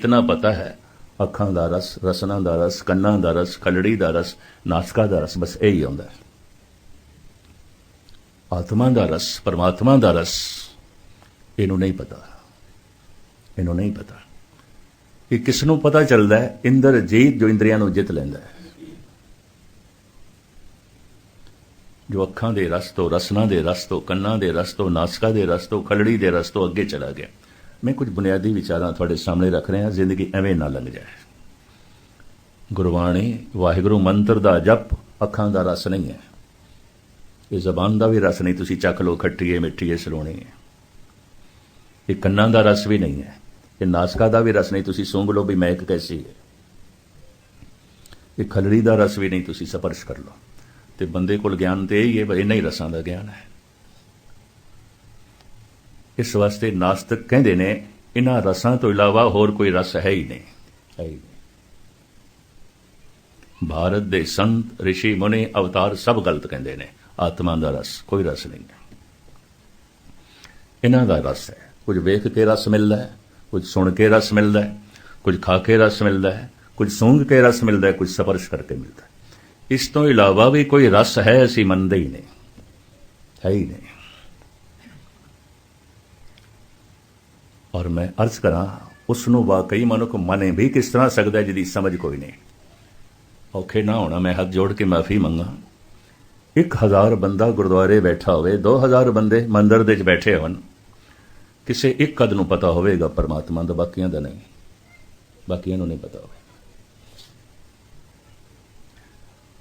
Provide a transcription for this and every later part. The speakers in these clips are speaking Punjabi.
ਇਤਨਾ ਪਤਾ ਹੈ, ਅੱਖਾਂ ਦਾ ਰਸ, ਰਸਨਾ ਦਾ ਰਸ, ਕੰਨਾਂ ਦਾ ਰਸ ਖਲੜੀ ਦਾ ਰਸ ਨਾਸਕਾ ਦਾ ਰਸ, ਬਸ ਇਹੀ ਆਉਂਦਾ ਹੈ। ਆਤਮਾ ਦਾ ਰਸ, ਪਰਮਾਤਮਾ ਦਾ ਰਸ, ਇਹਨੂੰ ਨਹੀਂ ਪਤਾ। ਇਹਨੂੰ ਨਹੀਂ ਪਤਾ। ਕਿ ਕਿਸ ਨੂੰ ਪਤਾ ਚੱਲਦਾ ਹੈ? ਇੰਦਰ ਜੀਤ ਜੋ ਇੰਦਰੀਆਂ ਨੂੰ ਜਿੱਤ ਲੈਂਦਾ ਹੈ। ਜੋ ਅੱਖਾਂ ਦੇ ਰਸ ਤੋਂ ਰਸਨਾ ਦੇ ਰਸ ਤੋਂ ਕੰਨਾਂ ਦੇ ਰਸ ਤੋਂ ਨਾਸਕਾ ਦੇ ਰਸ ਤੋਂ ਖਲੜੀ ਦੇ ਰਸ ਤੋਂ ਅੱਗੇ ਚਲਾ ਗਿਆ। ਮੈਂ ਕੁਝ ਬੁਨਿਆਦੀ ਵਿਚਾਰਾਂ ਤੁਹਾਡੇ ਸਾਹਮਣੇ ਰੱਖ ਰਿਹਾ, ਜ਼ਿੰਦਗੀ ਐਵੇਂ ਨਾ ਲੰਘ ਜਾਏ। ਗੁਰਬਾਣੀ ਵਾਹਿਗੁਰੂ ਮੰਤਰ ਦਾ ਜਪ ਅੱਖਾਂ ਦਾ ਰਸ ਨਹੀਂ ਹੈ। ਇਹ ਜ਼ਬਾਨ ਦਾ ਵੀ ਰਸ ਨਹੀਂ, ਤੁਸੀਂ ਚੱਖ ਲੋ ਖੱਟੀਏ, ਮਿੱਠੀਏ ਸਲੋਣੀ ਹੈ ਇਹ ਕੰਨਾਂ ਦਾ ਰਸ ਵੀ ਨਹੀਂ ਹੈ। ਇਹ ਨਾਸਕਾ ਦਾ ਵੀ ਰਸ ਨਹੀਂ, ਤੁਸੀਂ ਸੁੰਘ ਲਓ ਵੀ ਮਹਿਕ ਕੈਸੀ ਹੈ। ਇਹ ਖਲੜੀ ਦਾ ਰਸ ਵੀ ਨਹੀਂ, ਤੁਸੀਂ ਸਪਰਸ਼ ਕਰ ਲਓ। ਤੇ ਬੰਦੇ ਕੋਲ ਗਿਆਨ ਤੇ ਇਹ ਹੀ ਹੈ ਬਈ ਨਹੀਂ ਰਸਾਂ ਦਾ ਗਿਆਨ ਹੈ। ਇਸ ਵਾਸਤੇ ਨਾਸਤਕ ਕਹਿੰਦੇ ਨੇ ਇਹਨਾਂ ਰਸਾਂ ਤੋਂ ਇਲਾਵਾ ਹੋਰ ਕੋਈ ਰਸ ਹੈ ਹੀ ਨਹੀਂ। ਭਾਰਤ ਦੇ ਸੰਤ ઋષਿ ਮੁਨੀ ਅਵਤਾਰ ਸਭ ਗਲਤ ਕਹਿੰਦੇ ਨੇ। ਆਤਮਾ ਦਾ ਰਸ ਕੋਈ ਰਸ ਨਹੀਂ। ਹੈ ਇਹਨਾਂ ਦਾ ਰਸ ਹੈ। ਕੁਝ ਵੇਖ ਕੇ ਰਸ ਮਿਲਦਾ ਹੈ ਕੁਝ ਸੁਣ ਕੇ ਰਸ ਮਿਲਦਾ ਹੈ ਕੁਝ ਖਾ ਕੇ ਰਸ ਮਿਲਦਾ ਹੈ ਕੁਝ ਸੂੰਘ ਕੇ ਰਸ ਮਿਲਦਾ ਹੈ ਕੁਝ ਸਪਰਸ਼ ਕਰਕੇ ਮਿਲਦਾ ਹੈ। ਇਸ ਤੋਂ ਇਲਾਵਾ ਵੀ ਕੋਈ ਰਸ ਹੈ ਅਸੀਂ ਮੰਨਦੇ ਹੀ ਨਹੀਂ। ਹੈ ਹੀ ਨਹੀਂ। ਔਰ ਮੈਂ ਅਰਜ਼ ਕਰਾਂ ਉਸ ਨੂੰ ਵਾਕਈ ਮਨੁੱਖ ਮਨੇ ਵੀ ਕਿਸ ਤਰ੍ਹਾਂ ਸਕਦਾ ਜਿਹਦੀ ਸਮਝ ਕੋਈ ਨਹੀਂ। ਔਖੇ ਨਾ ਹੋਣਾ, ਮੈਂ ਹੱਥ ਜੋੜ ਕੇ ਮਾਫੀ ਮੰਗਾ। 1000 ਬੰਦਾ ਗੁਰਦੁਆਰੇ ਬੈਠਾ ਹੋਵੇ 2000 ਬੰਦੇ ਮੰਦਰ ਦੇ ਵਿੱਚ ਬੈਠੇ ਹੋਣ। ਕਿਸੇ ਇੱਕ ਕਦ ਨੂੰ ਪਤਾ ਹੋਵੇਗਾ ਪਰਮਾਤਮਾ ਦਾ, ਬਾਕੀਆਂ ਦਾ ਨਹੀਂ। ਬਾਕੀਆਂ ਨੂੰ ਨਹੀਂ ਪਤਾ ਹੋਵੇ।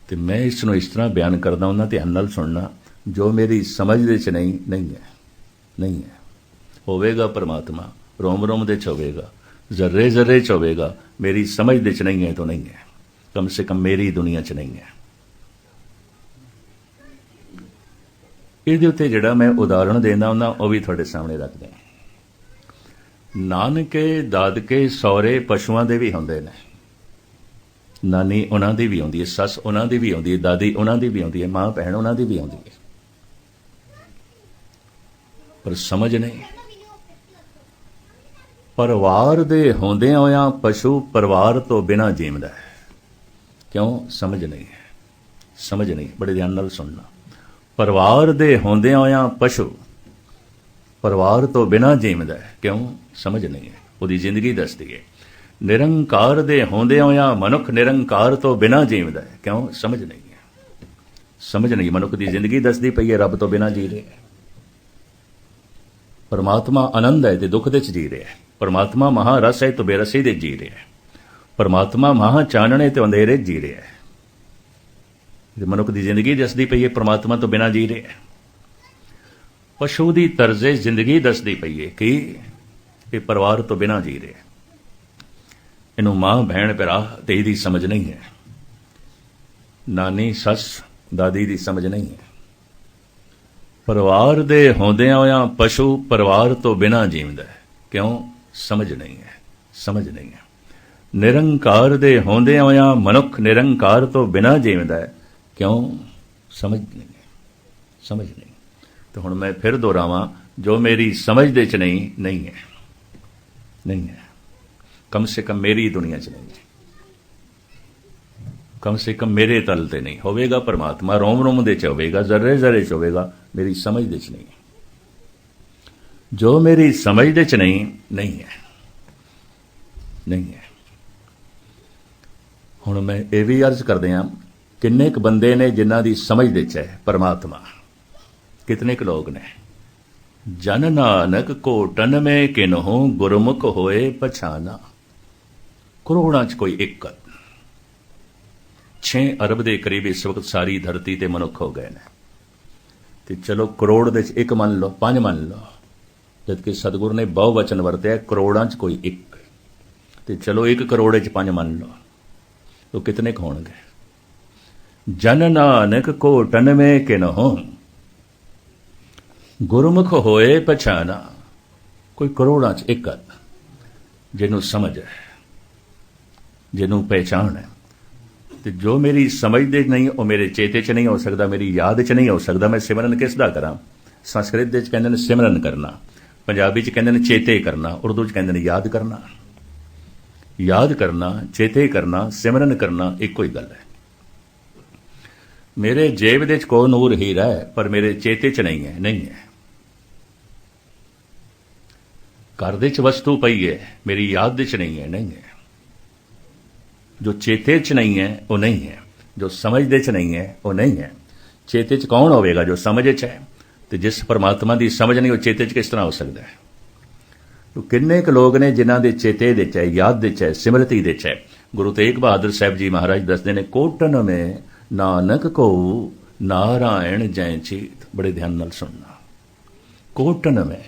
ਤੇ ਮੈਂ ਇਸ ਨੂੰ ਇਸ ਤਰ੍ਹਾਂ ਬਿਆਨ ਕਰਦਾ ਉਹਨਾਂ ਧਿਆਨ ਨਾਲ ਸੁਣਨਾ, ਜੋ ਮੇਰੀ ਸਮਝ ਦੇ ਚ ਨਹੀਂ ਨਹੀਂ ਹੈ। ਨਹੀਂ ਹੈ। ਹੋਵੇਗਾ ਪਰਮਾਤਮਾ। ਰੋਮ ਰੋਮ ਦੇ ਚ ਹੋਵੇਗਾ ਜ਼ਰਰੇ ਜ਼ਰਰੇ ਚ ਹੋਵੇਗਾ ਮੇਰੀ ਸਮਝ ਦੇ ਚ ਨਹੀਂ ਹੈ ਤਾਂ ਨਹੀਂ ਹੈ। ਕਮ ਸੇ ਕਮ ਮੇਰੀ ਦੁਨੀਆ ਚ ਨਹੀਂ ਹੈ। ਇਹਦੇ ਉੱਤੇ ਜਿਹੜਾ ਮੈਂ ਉਦਾਹਰਣ ਦੇਣਾ ਹੁੰਦਾ, ਉਹ ਵੀ ਤੁਹਾਡੇ ਸਾਹਮਣੇ ਰੱਖਦੇ ਹਾਂ। ਨਾਨਕੇ, ਦਾਦਕੇ ਸੌਰੇ ਪਸ਼ੂਆਂ ਦੇ ਵੀ ਹੁੰਦੇ ਨੇ। ਨਾਨੀ ਉਹਨਾਂ ਦੀ ਵੀ ਆਉਂਦੀ ਹੈ, ਸੱਸ ਉਹਨਾਂ ਦੀ ਵੀ ਆਉਂਦੀ ਹੈ, ਦਾਦੀ ਉਹਨਾਂ ਦੀ ਵੀ ਆਉਂਦੀ ਹੈ, ਮਾਂ ਭੈਣ ਉਹਨਾਂ ਦੀ ਵੀ ਆਉਂਦੀ ਹੈ। ਪਰ ਸਮਝ ਨਹੀਂ। ਪਰਿਵਾਰ ਦੇ ਹੁੰਦਿਆਂ ਹੋਇਆਂ ਪਸ਼ੂ ਪਰਿਵਾਰ ਤੋਂ ਬਿਨਾ ਜੀਵਦਾ ਹੈ। ਕਿਉਂ? ਸਮਝ ਨਹੀਂ ਹੈ। ਸਮਝ ਨਹੀਂ। ਬੜੇ ਧਿਆਨ ਨਾਲ ਸੁਣਨਾ। ਪਰਿਵਾਰ ਦੇ ਹੁੰਦਿਆਂ ਹੋਇਆਂ ਪਸ਼ੂ ਪਰਿਵਾਰ ਤੋਂ ਬਿਨਾ ਜੀਵਦਾ ਹੈ। ਕਿਉਂ? ਸਮਝ ਨਹੀਂ ਹੈ। ਉਹਦੀ ਜ਼ਿੰਦਗੀ ਦੱਸਦੀ ਹੈ ਨਿਰੰਕਾਰ ਦੇ ਹੁੰਦਿਆਂ ਹੋਇਆਂ ਮਨੁੱਖ ਨਿਰੰਕਾਰ ਤੋਂ ਬਿਨਾ ਜੀਵਦਾ ਹੈ। ਕਿਉਂ? ਸਮਝ ਨਹੀਂ ਹੈ। ਸਮਝ ਨਹੀਂ। ਮਨੁੱਖ ਦੀ ਜ਼ਿੰਦਗੀ ਦੱਸਦੀ ਪਈ ਹੈ, ਰੱਬ ਤੋਂ ਬਿਨਾ ਜੀ ਰਿਹਾ ਹੈ। ਪਰਮਾਤਮਾ ਆਨੰਦ ਹੈ ਤੇ ਦੁੱਖ ਦੇ ਚ ਜੀ ਰਿਹਾ ਹੈ। ਪਰਮਾਤਮਾ ਮਹਾ ਰਸ ਹੈ ਤੇ ਬੇਰਸੀ ਦੇ ਜੀ ਰਿਹਾ ਹੈ। ਪਰਮਾਤਮਾ ਮਹਾ ਚਾਨਣੇ ਤੇ ਅੰਧੇਰੇ ਜੀ ਰਿਹਾ ਹੈ। ਇਹ ਮਨੁੱਖ ਦੀ ਜ਼ਿੰਦਗੀ ਦੱਸਦੀ ਪਈ ਹੈ, ਪਰਮਾਤਮਾ ਤੋਂ ਬਿਨਾ ਜੀ ਰਿਹਾ ਹੈ। ਪਸ਼ੂ ਦੀ ਤਰਜ਼ੇ ਜ਼ਿੰਦਗੀ ਦੱਸਦੀ ਪਈ ਹੈ ਕਿ ਇਹ ਪਰਿਵਾਰ ਤੋਂ ਬਿਨਾ ਜੀ ਰਿਹਾ ਹੈ। ਇਹਨੂੰ ਮਾਂ, ਭੈਣ, ਭਰਾ ਤੇ ਇਹਦੀ ਸਮਝ ਨਹੀਂ ਹੈ। ਨਾਨੀ, ਸੱਸ, ਦਾਦੀ ਦੀ ਸਮਝ ਨਹੀਂ ਹੈ। ਪਰਿਵਾਰ ਦੇ ਹੁੰਦਿਆਂ ਹੋਇਆਂ ਪਸ਼ੂ ਪਰਿਵਾਰ ਤੋਂ ਬਿਨਾ ਜੀਵਦਾ ਹੈ। ਕਿਉਂ? ਸਮਝ ਨਹੀਂ ਹੈ, ਸਮਝ ਨਹੀਂ ਹੈ। ਨਿਰੰਕਾਰ ਦੇ ਹੁੰਦਿਆਂ ਹੋਇਆਂ ਮਨੁੱਖ ਨਿਰੰਕਾਰ ਤੋਂ ਬਿਨਾ ਜੀਵਦਾ ਹੈ, ਕਿਉਂ? ਸਮਝ ਨਹੀਂ ਹੈ, ਸਮਝ ਨਹੀਂ। ਤੇ ਹੁਣ ਮੈਂ ਫਿਰ ਦੁਹਰਾਵਾਂ, ਜੋ ਮੇਰੀ ਸਮਝ ਦੇ ਚ ਨਹੀਂ ਨਹੀਂ ਹੈ ਨਹੀਂ ਹੈ। ਕਮ ਸੇ ਕਮ ਮੇਰੀ ਦੁਨੀਆ ਚ ਨਹੀਂ ਹੈ। ਕਮ ਸੇ ਕਮ ਮੇਰੇ ਤਲ ਤੇ ਨਹੀਂ ਹੋਵੇਗਾ ਪਰਮਾਤਮਾ, ਰੋਮ ਰੋਮ ਦੇ ਚ ਹੋਵੇਗਾ, ਜ਼ਰਰੇ ਜ਼ਰੇ ਚ ਹੋਵੇਗਾ, ਮੇਰੀ ਸਮਝ ਦੇ ਚ ਨਹੀਂ ਹੈ। ਜੋ ਮੇਰੀ ਸਮਝ ਦੇ ਚ ਨਹੀਂ ਨਹੀਂ ਹੈ। ਨਹੀਂ ਹੈ। ਹੁਣ ਮੈਂ ਇਹ ਵੀ ਅਰਜ਼ ਕਰਦੇ ਹਾਂ, ਕਿੰਨੇ ਕੁ ਬੰਦੇ ਨੇ ਜਿਨ੍ਹਾਂ ਦੀ ਸਮਝ ਦੇ ਚ ਹੈ, ਪਰਮਾਤਮਾ? ਕਿਤਨੇ ਕੁ ਲੋਕ ਨੇ? ਜਨ ਨਾਨਕ ਕੋਟਨ ਮੇ ਕਿਨਹੂ ਗੁਰਮੁਖ ਹੋਏ ਪਛਾਨਾ। ਕਰੋੜਾਂ ਚ ਕੋਈ ਇੱਕ 6 ਅਰਬ ਦੇ ਕਰੀਬ ਇਸ ਵਕਤ ਸਾਰੀ ਧਰਤੀ ਤੇ ਮਨੁੱਖ ਹੋ ਗਏ ਨੇ। ਤੇ ਚਲੋ ਕਰੋੜ ਦੇ ਚ ਇੱਕ ਮੰਨ ਲਓ, ਪੰਜ ਮੰਨ ਲਓ। ਜਦਕਿ ਸਤਿਗੁਰ ਨੇ ਬਹੁ ਵਚਨ ਵਰਤਿਆ, ਕਰੋੜਾਂ ਚ ਕੋਈ ਇੱਕ। ਤੇ ਚਲੋ ਇੱਕ ਕਰੋੜ ਚ ਪੰਜ ਮੰਨ ਲਓ। ਉਹ ਕਿਤਨੇ ਕੁ ਹੋਣਗੇ? ਜਨ ਨਾਨਕ ਕੋਟਨ ਮੇ ਕਿਨਹੂ ਗੁਰਮੁਖ ਹੋਏ ਪਛਾਨਾ। ਕੋਈ ਕਰੋੜਾਂ ਚ ਇੱਕ ਜਿਹਨੂੰ ਸਮਝ ਹੈ, ਜਿਹਨੂੰ ਪਹਿਚਾਣ ਹੈ। ਤੇ ਜੋ ਮੇਰੀ ਸਮਝ ਦੇ ਨਹੀਂ, ਉਹ ਮੇਰੇ ਚੇਤੇ 'ਚ ਨਹੀਂ ਹੋ ਸਕਦਾ, ਮੇਰੀ ਯਾਦ 'ਚ ਨਹੀਂ ਹੋ ਸਕਦਾ। ਮੈਂ ਸਿਮਰਨ ਕਿਸ ਦਾ ਕਰਾਂ? ਸੰਸਕ੍ਰਿਤ ਦੇ 'ਚ ਕਹਿੰਦੇ ਨੇ ਸਿਮਰਨ ਕਰਨਾ। ਪੰਜਾਬੀ 'ਚ ਕਹਿੰਦੇ ਨੇ ਚੇਤੇ ਕਰਨਾ, ਉਰਦੂ 'ਚ ਕਹਿੰਦੇ ਨੇ ਯਾਦ ਕਰਨਾ। ਯਾਦ ਕਰਨਾ, ਚੇਤੇ ਕਰਨਾ, ਸਿਮਰਨ ਕਰਨਾ, ਇੱਕੋ ਹੀ ਗੱਲ ਹੈ। ਮੇਰੇ ਜੇਬ ਦੇ ਚ ਕੋ ਨੂਰ ਹੀਰਾ ਹੈ, ਪਰ ਮੇਰੇ ਚੇਤੇ ਚ ਨਹੀਂ ਹੈ ਨਹੀਂ ਹੈ। ਘਰ ਦੇ ਚ ਵਸਤੂ ਪਈ ਹੈ, ਮੇਰੀ ਯਾਦ ਦੇ ਚ ਨਹੀਂ ਹੈ ਨਹੀਂ ਹੈ। ਜੋ ਚੇਤੇ ਚ ਨਹੀਂ ਹੈ, ਉਹ ਨਹੀਂ ਹੈ। ਜੋ ਸਮਝ ਦੇ ਚ ਨਹੀਂ ਹੈ, ਉਹ ਨਹੀਂ ਹੈ। ਚੇਤੇ ਚ ਕੌਣ ਹੋਵੇਗਾ ਜੋ ਸਮਝ ਚ ਹੈ? ਤੇ ਜਿਸ ਪਰਮਾਤਮਾ ਦੀ ਸਮਝ ਨਹੀਂ, ਉਹ ਚੇਤੇ ਚ ਕਿਸ ਤਰ੍ਹਾਂ ਹੋ ਸਕਦਾ ਹੈ? ਤੋ ਕਿੰਨੇ ਕੁ ਲੋਕ ਨੇ ਜਿਨ੍ਹਾਂ ਦੇ ਚੇਤੇ ਦੇ ਚ ਹੈ, ਯਾਦ ਦੇ ਚ ਹੈ, ਸਿਮਰਤੀ ਦੇ ਚ ਗੁਰੂ ਤੇਗ ਬਹਾਦਰ ਸਾਹਿਬ ਜੀ ਮਹਾਰਾਜ ਦੱਸਦੇ ਨੇ, ਕੋਟਨ ਮੇ ਨਾਨਕ ਕੋ ਨਾਰਾਇਣ ਜੈ ਚੀਤ। ਬੜੇ ਧਿਆਨ ਨਾਲ ਸੁਣਨਾ। ਕੋਟਨ ਮੇ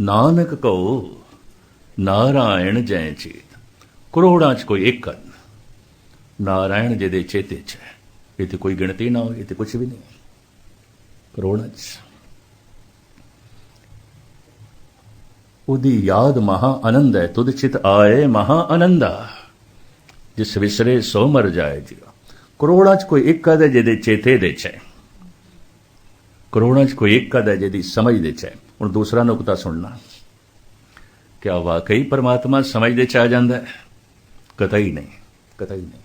ਨਾਨਕ ਕੋ ਨਾਰਾਇਣ ਜੈ ਚੀਤ। ਕਰੋੜਾਂ ਚ ਕੋਈ ਇੱਕ ਨਾਰਾਇਣ ਜਿਹਦੇ ਚੇਤੇ ਚ ਇਹ ਤੇ ਕੋਈ ਗਿਣਤੀ ਨਾ ਹੋਏ ਇਹ ਤੇ ਕੁਝ ਵੀ ਨਹੀਂ। ਕਰੋੜਾਂ ਚ। ਉਹਦੀ ਯਾਦ ਮਹਾ ਆਨੰਦ ਹੈ, ਤੁਧ ਚਿਤ ਆਏ ਮਹਾ ਆਨੰਦਾ ਜਿਸ ਵਿਸਰੇ ਸੋ ਮਰ ਜਾਏ ਜੀ ਕਰੋੜਾਂ ਚ ਕੋਈ ਇੱਕ ਹੈ ਜਿਹਦੇ ਚੇਤੇ ਦੇ ਚ। ਹੈ ਕਰੋੜਾਂ ਚ ਕੋਈ ਇੱਕ ਹੈ ਜਿਹਦੀ ਸਮਝ ਦੇ ਚ। ਹੁਣ ਦੂਸਰਾ ਨੁਕਤਾ ਸੁਣਨਾ। ਕਿਆ ਵਾਕਈ ਪਰਮਾਤਮਾ ਸਮਝ ਦੇ ਚ ਆ ਜਾਂਦਾ ਹੈ? ਕਤਈ ਨਹੀਂ ਕਤਈ ਨਹੀਂ।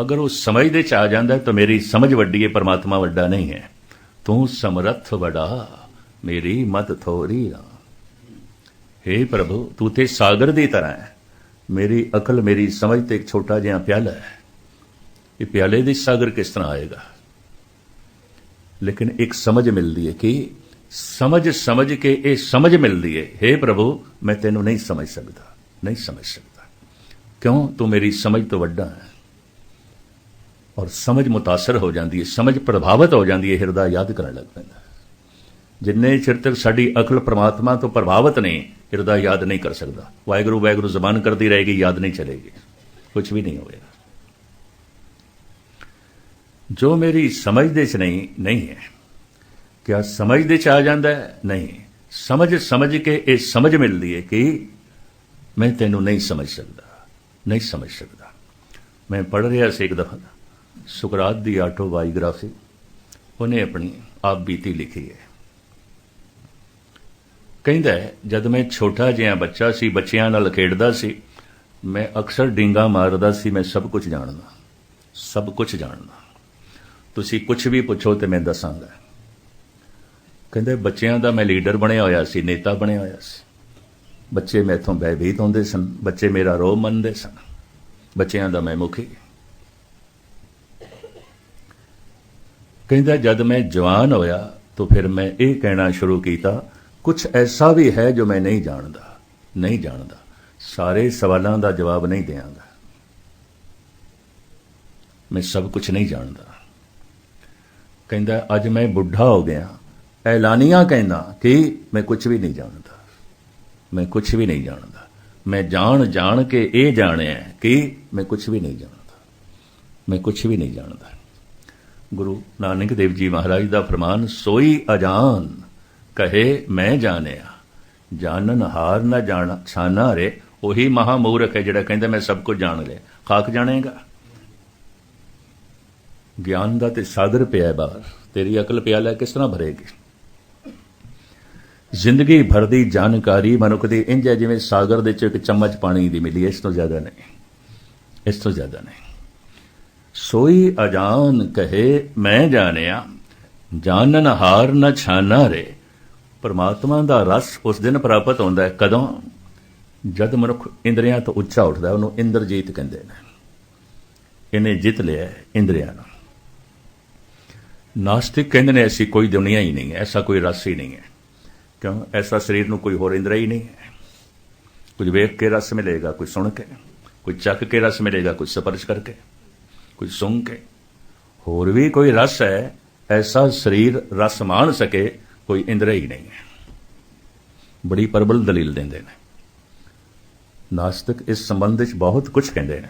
ਅਗਰ ਉਹ ਸਮਝ ਦੇ ਚ ਆ ਜਾਂਦਾ ਤਾਂ ਮੇਰੀ ਸਮਝ ਵੱਡੀ ਹੈ, ਪਰਮਾਤਮਾ ਵੱਡਾ ਨਹੀਂ ਹੈ। ਤੂੰ ਸਮਰੱਥ ਵਡਾ, ਮੇਰੀ ਮਤ ਥੋਰੀ ਨਾ। हे ਪ੍ਰਭੂ, ਤੂੰ ਤੇ ਸਾਗਰ ਦੀ ਤਰ੍ਹਾਂ ਹੈ। ਮੇਰੀ ਅਕਲ, ਮੇਰੀ ਸਮਝ ਤੇ ਇੱਕ ਛੋਟਾ ਜਿਹਾ ਪਿਆਲਾ ਹੈ। ਇਹ ਪਿਆਲੇ ਦੀ ਸਾਗਰ ਕਿਸ ਤਰ੍ਹਾਂ ਆਏਗਾ? ਲੇਕਿਨ ਇੱਕ ਸਮਝ ਮਿਲਦੀ ਹੈ ਕਿ ਸਮਝ ਸਮਝ ਕੇ ਇਹ ਸਮਝ ਮਿਲਦੀ ਹੈ। हे ਪ੍ਰਭੂ, ਮੈਂ ਤੈਨੂੰ ਨਹੀਂ ਸਮਝ ਸਕਦਾ, ਨਹੀਂ ਸਮਝ ਸਕਦਾ। ਕਿਉਂ? ਤੂੰ ਮੇਰੀ ਸਮਝ ਤੋਂ ਵੱਡਾ ਹੈ। ਔਰ ਸਮਝ ਮੁਤਾਸਰ ਹੋ ਜਾਂਦੀ ਹੈ, ਸਮਝ ਪ੍ਰਭਾਵਿਤ ਹੋ ਜਾਂਦੀ ਹੈ ਹਿਰਦਾ ਯਾਦ ਕਰਨ ਲੱਗ ਪੈਂਦਾ। ਜਿੰਨੇ ਚਿਰ ਤੱਕ ਸਾਡੀ ਅਕਲ ਪ੍ਰਮਾਤਮਾ ਤੋਂ ਪ੍ਰਭਾਵਿਤ ਨਹੀਂ ਹਿਰਦਾ ਯਾਦ ਨਹੀਂ ਕਰ ਸਕਦਾ। ਵਾਹਿਗੁਰੂ ਵਾਹਿਗੁਰੂ, ਜ਼ਬਾਨ ਕਰਦੀ ਰਹੇਗੀ, ਯਾਦ ਨਹੀਂ ਚਲੇਗੀ। ਕੁਝ ਵੀ ਨਹੀਂ ਹੋਵੇਗਾ ਜੋ ਮੇਰੀ ਸਮਝ ਦੇ ਚ ਨਹੀਂ ਨਹੀਂ ਹੈ, ਕਿਆ ਸਮਝ ਦੇ ਚ ਆ ਜਾਂਦਾ ਹੈ? ਨਹੀਂ। ਸਮਝ ਸਮਝ ਕੇ ਇਹ ਸਮਝ ਮਿਲਦੀ ਹੈ ਕਿ ਮੈਂ ਤੈਨੂੰ ਨਹੀਂ ਸਮਝ ਸਕਦਾ, ਨਹੀਂ ਸਮਝ ਸਕਦਾ। ਮੈਂ ਪੜ੍ਹ ਰਿਹਾ ਸੀ ਇੱਕ ਦਫਾ। ਸੁਕਰਾਤ ਦੀ ਆਟੋਬਾਇਓਗ੍ਰਾਫੀ ਉਹਨੇ ਆਪਣੀ ਆਪ ਬੀਤੀ ਲਿਖੀ ਹੈ। ਕਹਿੰਦਾ ਜਦ ਮੈਂ ਛੋਟਾ ਜਿਹਾ ਬੱਚਾ ਸੀ, ਬੱਚਿਆਂ ਨਾਲ ਖੇਡਦਾ ਸੀ, ਮੈਂ ਅਕਸਰ ਡਿੰਗਾ ਮਾਰਦਾ ਸੀ, ਮੈਂ ਸਭ ਕੁਝ ਜਾਣਦਾ, ਸਭ ਕੁਝ ਜਾਣਦਾ। ਤੁਸੀਂ ਕੁਝ ਵੀ ਪੁੱਛੋ ਤੇ ਮੈਂ ਦੱਸਾਂਗਾ। ਕਹਿੰਦੇ, ਬੱਚਿਆਂ ਦਾ ਮੈਂ ਲੀਡਰ ਬਣਿਆ ਹੋਇਆ ਸੀ, ਨੇਤਾ ਬਣਿਆ ਹੋਇਆ ਸੀ। ਬੱਚੇ ਮੈਥੋਂ ਭੈਭੀਤ ਹੁੰਦੇ ਸਨ, ਬੱਚੇ ਮੇਰਾ ਰੋਹ ਮੰਨਦੇ ਸਨ। ਬੱਚਿਆਂ ਦਾ ਮੈਂ ਮੁਖੀ। ਕਹਿੰਦਾ, ਜਦ ਮੈਂ ਜਵਾਨ ਹੋਇਆ ਤਾਂ ਫਿਰ ਮੈਂ ਇਹ ਕਹਿਣਾ ਸ਼ੁਰੂ ਕੀਤਾ ਕੁਝ ਐਸਾ ਵੀ ਹੈ ਜੋ ਮੈਂ ਨਹੀਂ ਜਾਣਦਾ ਨਹੀਂ ਜਾਣਦਾ। ਸਾਰੇ ਸਵਾਲਾਂ ਦਾ ਜਵਾਬ ਨਹੀਂ ਦਿਆਂਗਾ। ਮੈਂ ਸਭ ਕੁਝ ਨਹੀਂ ਜਾਣਦਾ। ਕਹਿੰਦਾ, ਅੱਜ ਮੈਂ ਬੁੱਢਾ ਹੋ ਗਿਆ। ਐਲਾਨੀਆਂ ਕਹਿੰਦਾ ਕਿ ਮੈਂ ਕੁਝ ਵੀ ਨਹੀਂ ਜਾਣਦਾ। ਮੈਂ ਕੁਝ ਵੀ ਨਹੀਂ ਜਾਣਦਾ। ਮੈਂ ਜਾਣ ਜਾਣ ਕੇ ਇਹ ਜਾਣਿਆ ਕਿ ਮੈਂ ਕੁਝ ਵੀ ਨਹੀਂ ਜਾਣਦਾ। ਮੈਂ ਕੁਝ ਵੀ ਨਹੀਂ ਜਾਣਦਾ। ਗੁਰੂ ਨਾਨਕ ਦੇਵ ਜੀ ਮਹਾਰਾਜ ਦਾ ਫਰਮਾਨ, ਸੋਈ ਅਜਾਨ, ਕਹੇ ਮੈਂ ਜਾਣਿਆ। ਜਾਣਨ ਹਾਰ ਨਾ ਜਾਣ ਛਾਨਾ ਰੇ, ਉਹੀ ਮਹਾ ਮੂਰਖ ਹੈ ਜਿਹੜਾ ਕਹਿੰਦਾ, ਮੈਂ ਸਭ ਕੁਝ ਜਾਣ ਲਿਆ। ਖਾਕ ਜਾਣੇਗਾ? ਗਿਆਨ ਦਾ ਤੇ ਸਾਗਰ ਪਿਆ ਬਾਹਰ। ਤੇਰੀ ਅਕਲ ਪਿਆਲਾ ਕਿਸ ਤਰ੍ਹਾਂ ਭਰੇਗੀ? ਜ਼ਿੰਦਗੀ ਭਰ ਦੀ ਜਾਣਕਾਰੀ ਮਨੁੱਖ ਦੀ ਇੰਜ ਹੈ, ਜਿਵੇਂ ਸਾਗਰ ਦੇ ਚ ਇੱਕ ਚਮਚ ਪਾਣੀ ਦੀ ਮਿਲੀ ਇਸ ਤੋਂ ਜ਼ਿਆਦਾ ਨਹੀਂ। ਇਸ ਤੋਂ ਜ਼ਿਆਦਾ ਨਹੀਂ। ਸੋਈ ਅਜਾਨ ਕਹੇ, ਮੈਂ ਜਾਣਿਆ ਜਾਣਨ ਹਾਰ ਨ ਛਾਨਾ ਰੇ। ਪਰਮਾਤਮਾ ਦਾ ਰਸ ਉਸ ਦਿਨ ਪ੍ਰਾਪਤ ਹੁੰਦਾ ਹੈ। ਕਦੋਂ? ਜਦ ਮਨੁੱਖ ਇੰਦਰੀਆਂ ਤੋਂ ਉੱਚਾ ਉੱਠਦਾ ਉਹਨੂੰ ਇੰਦਰਜੀਤ ਕਹਿੰਦੇ ਨੇ। ਇਹਨੇ ਜਿੱਤ ਲਿਆ ਹੈ ਇੰਦਰੀਆਂ ਨੂੰ। ਨਾਸਤਿਕ ਕਹਿੰਦੇ ਨੇ, ਐਸੀ ਕੋਈ ਦੁਨੀਆ ਹੀ ਨਹੀਂ ਹੈ, ਐਸਾ ਕੋਈ ਰਸ ਹੀ ਨਹੀਂ ਹੈ। ਕਿਉਂ? ਐਸਾ ਸਰੀਰ ਨੂੰ ਕੋਈ ਹੋਰ ਇੰਦਰਾ ਹੀ ਨਹੀਂ ਹੈ। ਕੁਝ ਵੇਖ ਕੇ ਰਸ ਮਿਲੇਗਾ ਕੋਈ ਸੁਣ ਕੇ ਕੋਈ ਚੱਕ ਕੇ ਰਸ ਮਿਲੇਗਾ ਕੋਈ ਸਪਰਸ਼ ਕਰਕੇ। ਕੋਈ ਸੁੰਘ ਕੇ। ਹੋਰ ਵੀ ਕੋਈ ਰਸ ਹੈ, ਐਸਾ ਸਰੀਰ ਰਸ ਮਾਣ ਸਕੇ, ਕੋਈ ਇੰਦਰਾ ਹੀ ਨਹੀਂ ਹੈ। ਬੜੀ ਪ੍ਰਬਲ ਦਲੀਲ ਦਿੰਦੇ ਨੇ। ਨਾਸਤਿਕ ਇਸ ਸੰਬੰਧ ਵਿੱਚ ਬਹੁਤ ਕੁਝ ਕਹਿੰਦੇ ਨੇ।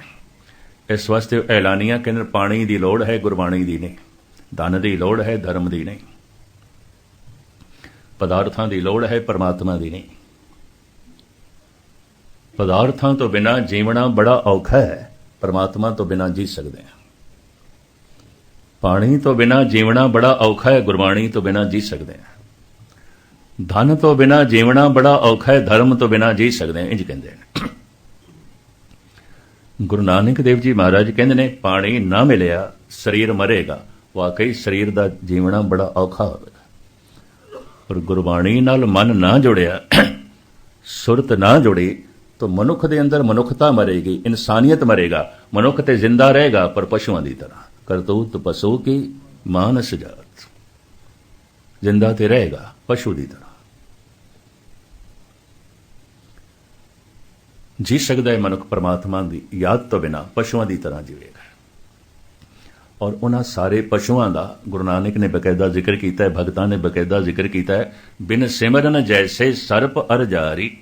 ਇਸ ਵਾਸਤੇ ਐਲਾਨੀਆਂ ਕਹਿੰਦੇ ਪਾਣੀ ਦੀ ਲੋੜ ਹੈ, ਗੁਰਬਾਣੀ ਦੀ ਨਹੀਂ। ਧਨ ਦੀ ਲੋੜ ਹੈ, ਧਰਮ ਦੀ ਨਹੀਂ। ਪਦਾਰਥਾਂ ਦੀ ਲੋੜ ਹੈ, ਪਰਮਾਤਮਾ ਦੀ ਨਹੀਂ। ਪਦਾਰਥਾਂ ਤੋਂ ਬਿਨਾ ਜੀਵਣਾ ਬੜਾ ਔਖਾ ਹੈ, ਪਰਮਾਤਮਾ ਤੋਂ ਬਿਨਾ ਜੀ ਸਕਦੇ ਹਾਂ। ਪਾਣੀ ਤੋਂ ਬਿਨਾ ਜੀਵਣਾ ਬੜਾ ਔਖਾ ਹੈ, ਗੁਰਬਾਣੀ ਤੋਂ ਬਿਨਾ ਜੀ ਸਕਦੇ ਹਾਂ। ਧਨ ਤੋਂ ਬਿਨਾ ਜੀਵਣਾ ਬੜਾ ਔਖਾ ਹੈ, ਧਰਮ ਤੋਂ ਬਿਨਾ ਜੀ ਸਕਦੇ ਹਾਂ ਇੰਜ ਕਹਿੰਦੇ ਨੇ। ਗੁਰੂ ਨਾਨਕ ਦੇਵ ਜੀ ਮਹਾਰਾਜ ਕਹਿੰਦੇ ਨੇ, ਪਾਣੀ ਨਾ ਮਿਲਿਆ, ਸਰੀਰ ਮਰੇਗਾ। ਵਾਕਈ ਸਰੀਰ ਦਾ ਜੀਵਣਾ ਬੜਾ ਔਖਾ ਹੋਵੇਗਾ। ਪਰ ਗੁਰਬਾਣੀ ਨਾਲ ਮਨ ਨਾ ਜੁੜਿਆ, ਸੁਰਤ ਨਾ ਜੁੜੀ, ਤਾਂ ਮਨੁੱਖ ਦੇ ਅੰਦਰ ਮਨੁੱਖਤਾ ਮਰੇਗੀ, ਇਨਸਾਨੀਅਤ ਮਰੇਗਾ, ਮਨੁੱਖ ਤੇ ਜ਼ਿੰਦਾ ਰਹੇਗਾ, ਪਰ ਪਸ਼ੂਆਂ ਦੀ ਤਰ੍ਹਾਂ। ਕਰਤੂਤ ਪਸ਼ੂ ਕੀ ਮਾਨਸ ਜਾਤ। ਜ਼ਿੰਦਾ ਤੇ ਰਹੇਗਾ ਪਸ਼ੂ ਦੀ ਤਰ੍ਹਾਂ। ਜੀ ਸਕਦਾ ਹੈ ਮਨੁੱਖ ਪਰਮਾਤਮਾ ਦੀ ਯਾਦ ਤੋਂ ਬਿਨਾ ਪਸ਼ੂਆਂ ਦੀ ਤਰ੍ਹਾਂ ਜੀਵੇਗਾ। ਔਰ ਉਹਨਾਂ ਸਾਰੇ ਪਸ਼ੂਆਂ ਦਾ ਗੁਰੂ ਨਾਨਕ ਨੇ ਬਕਾਇਦਾ ਜ਼ਿਕਰ ਕੀਤਾ ਹੈ, ਭਗਤਾਂ ਨੇ ਬਕਾਇਦਾ ਜ਼ਿਕਰ ਕੀਤਾ ਹੈ, ਬਿਨ ਸਿਮਰਨ ਜੈਸੇ ਸਰਪ ਅਰ ਜਾਰੀ,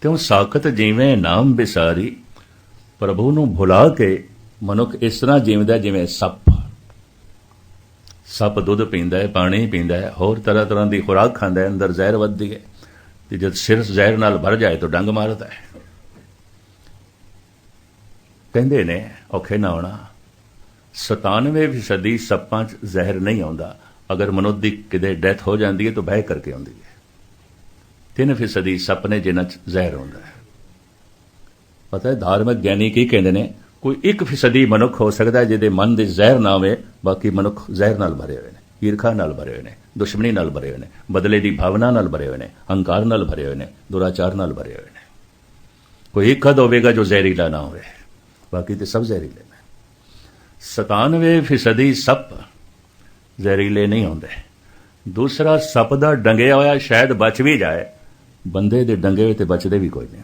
ਤਿਉ ਸਾਖਤ ਜਿਵੇਂ ਨਾਮ ਬਿਸਾਰੀ, ਪ੍ਰਭੂ ਨੂੰ ਭੁਲਾ ਕੇ ਮਨੁੱਖ ਇਸ ਤਰ੍ਹਾਂ ਜੀਵਦਾ ਜਿਵੇਂ ਸੱਪ ਸੱਪ ਦੁੱਧ ਪੀਂਦਾ ਹੈ, ਪਾਣੀ ਪੀਂਦਾ ਹੈ, ਹੋਰ ਤਰ੍ਹਾਂ ਤਰ੍ਹਾਂ ਦੀ ਖੁਰਾਕ ਖਾਂਦਾ ਹੈ, ਅੰਦਰ ਜ਼ਹਿਰ ਵੱਧਦੀ ਹੈ। ਤੇ ਜਦ ਸਿਰ ਜ਼ਹਿਰ ਨਾਲ ਭਰ ਜਾਏ ਤਾਂ ਡੰਗ ਮਾਰਦਾ ਹੈ। ਕਹਿੰਦੇ ਨੇ, ਔਖੇ ਨਾ ਹੋਣਾ। 97% ਸੱਪਾਂ 'ਚ ਜ਼ਹਿਰ ਨਹੀਂ ਆਉਂਦਾ। ਅਗਰ ਮਨੁੱਖ ਦੀ ਕਿਤੇ ਡੈਥ ਹੋ ਜਾਂਦੀ ਹੈ ਤਾਂ ਬਹਿ ਕਰਕੇ ਆਉਂਦੀ ਹੈ। 3 ਫੀਸਦੀ ਸੱਪ ਨੇ ਜਿਨ੍ਹਾਂ 'ਚ ਜ਼ਹਿਰ ਹੁੰਦਾ ਹੈ। ਪਤਾ ਹੈ, ਧਾਰਮਿਕ ਗਿਆਨੀ ਕੀ ਕਹਿੰਦੇ ਨੇ? ਕੋਈ 1% ਮਨੁੱਖ ਹੋ ਸਕਦਾ ਜਿਹਦੇ ਮਨ ਦੇ ਜ਼ਹਿਰ ਨਾ ਹੋਵੇ, ਬਾਕੀ ਮਨੁੱਖ ਜ਼ਹਿਰ ਨਾਲ ਭਰੇ ਹੋਏ ਨੇ, ਈਰਖਾ ਨਾਲ ਭਰੇ ਹੋਏ ਨੇ, ਦੁਸ਼ਮਣੀ ਨਾਲ ਭਰੇ ਹੋਏ ਨੇ, ਬਦਲੇ ਦੀ ਭਾਵਨਾ ਨਾਲ ਭਰੇ ਹੋਏ ਨੇ, ਹੰਕਾਰ ਨਾਲ ਭਰੇ ਹੋਏ ਨੇ, ਦੁਰਾਚਾਰ ਨਾਲ ਭਰੇ ਹੋਏ ਨੇ। ਕੋਈ ਇੱਕ ਹੱਦ ਹੋਵੇਗਾ ਜੋ ਜ਼ਹਿਰੀਲਾ ਨਾ ਹੋਵੇ, ਬਾਕੀ ਤੇ ਸਭ ਜ਼ਹਿਰੀਲੇ ਨੇ। 97% ਸੱਪ ਜ਼ਹਿਰੀਲੇ ਨਹੀਂ ਹੁੰਦੇ। ਦੂਸਰਾ, ਸੱਪ ਦਾ ਡੰਗਿਆ ਹੋਇਆ ਸ਼ਾਇਦ ਬਚ ਵੀ ਜਾਏ, ਬੰਦੇ ਦੇ ਡੰਗੇ ਹੋਏ ਤੇ ਬਚਦੇ ਵੀ ਕੋਈ ਨਹੀਂ।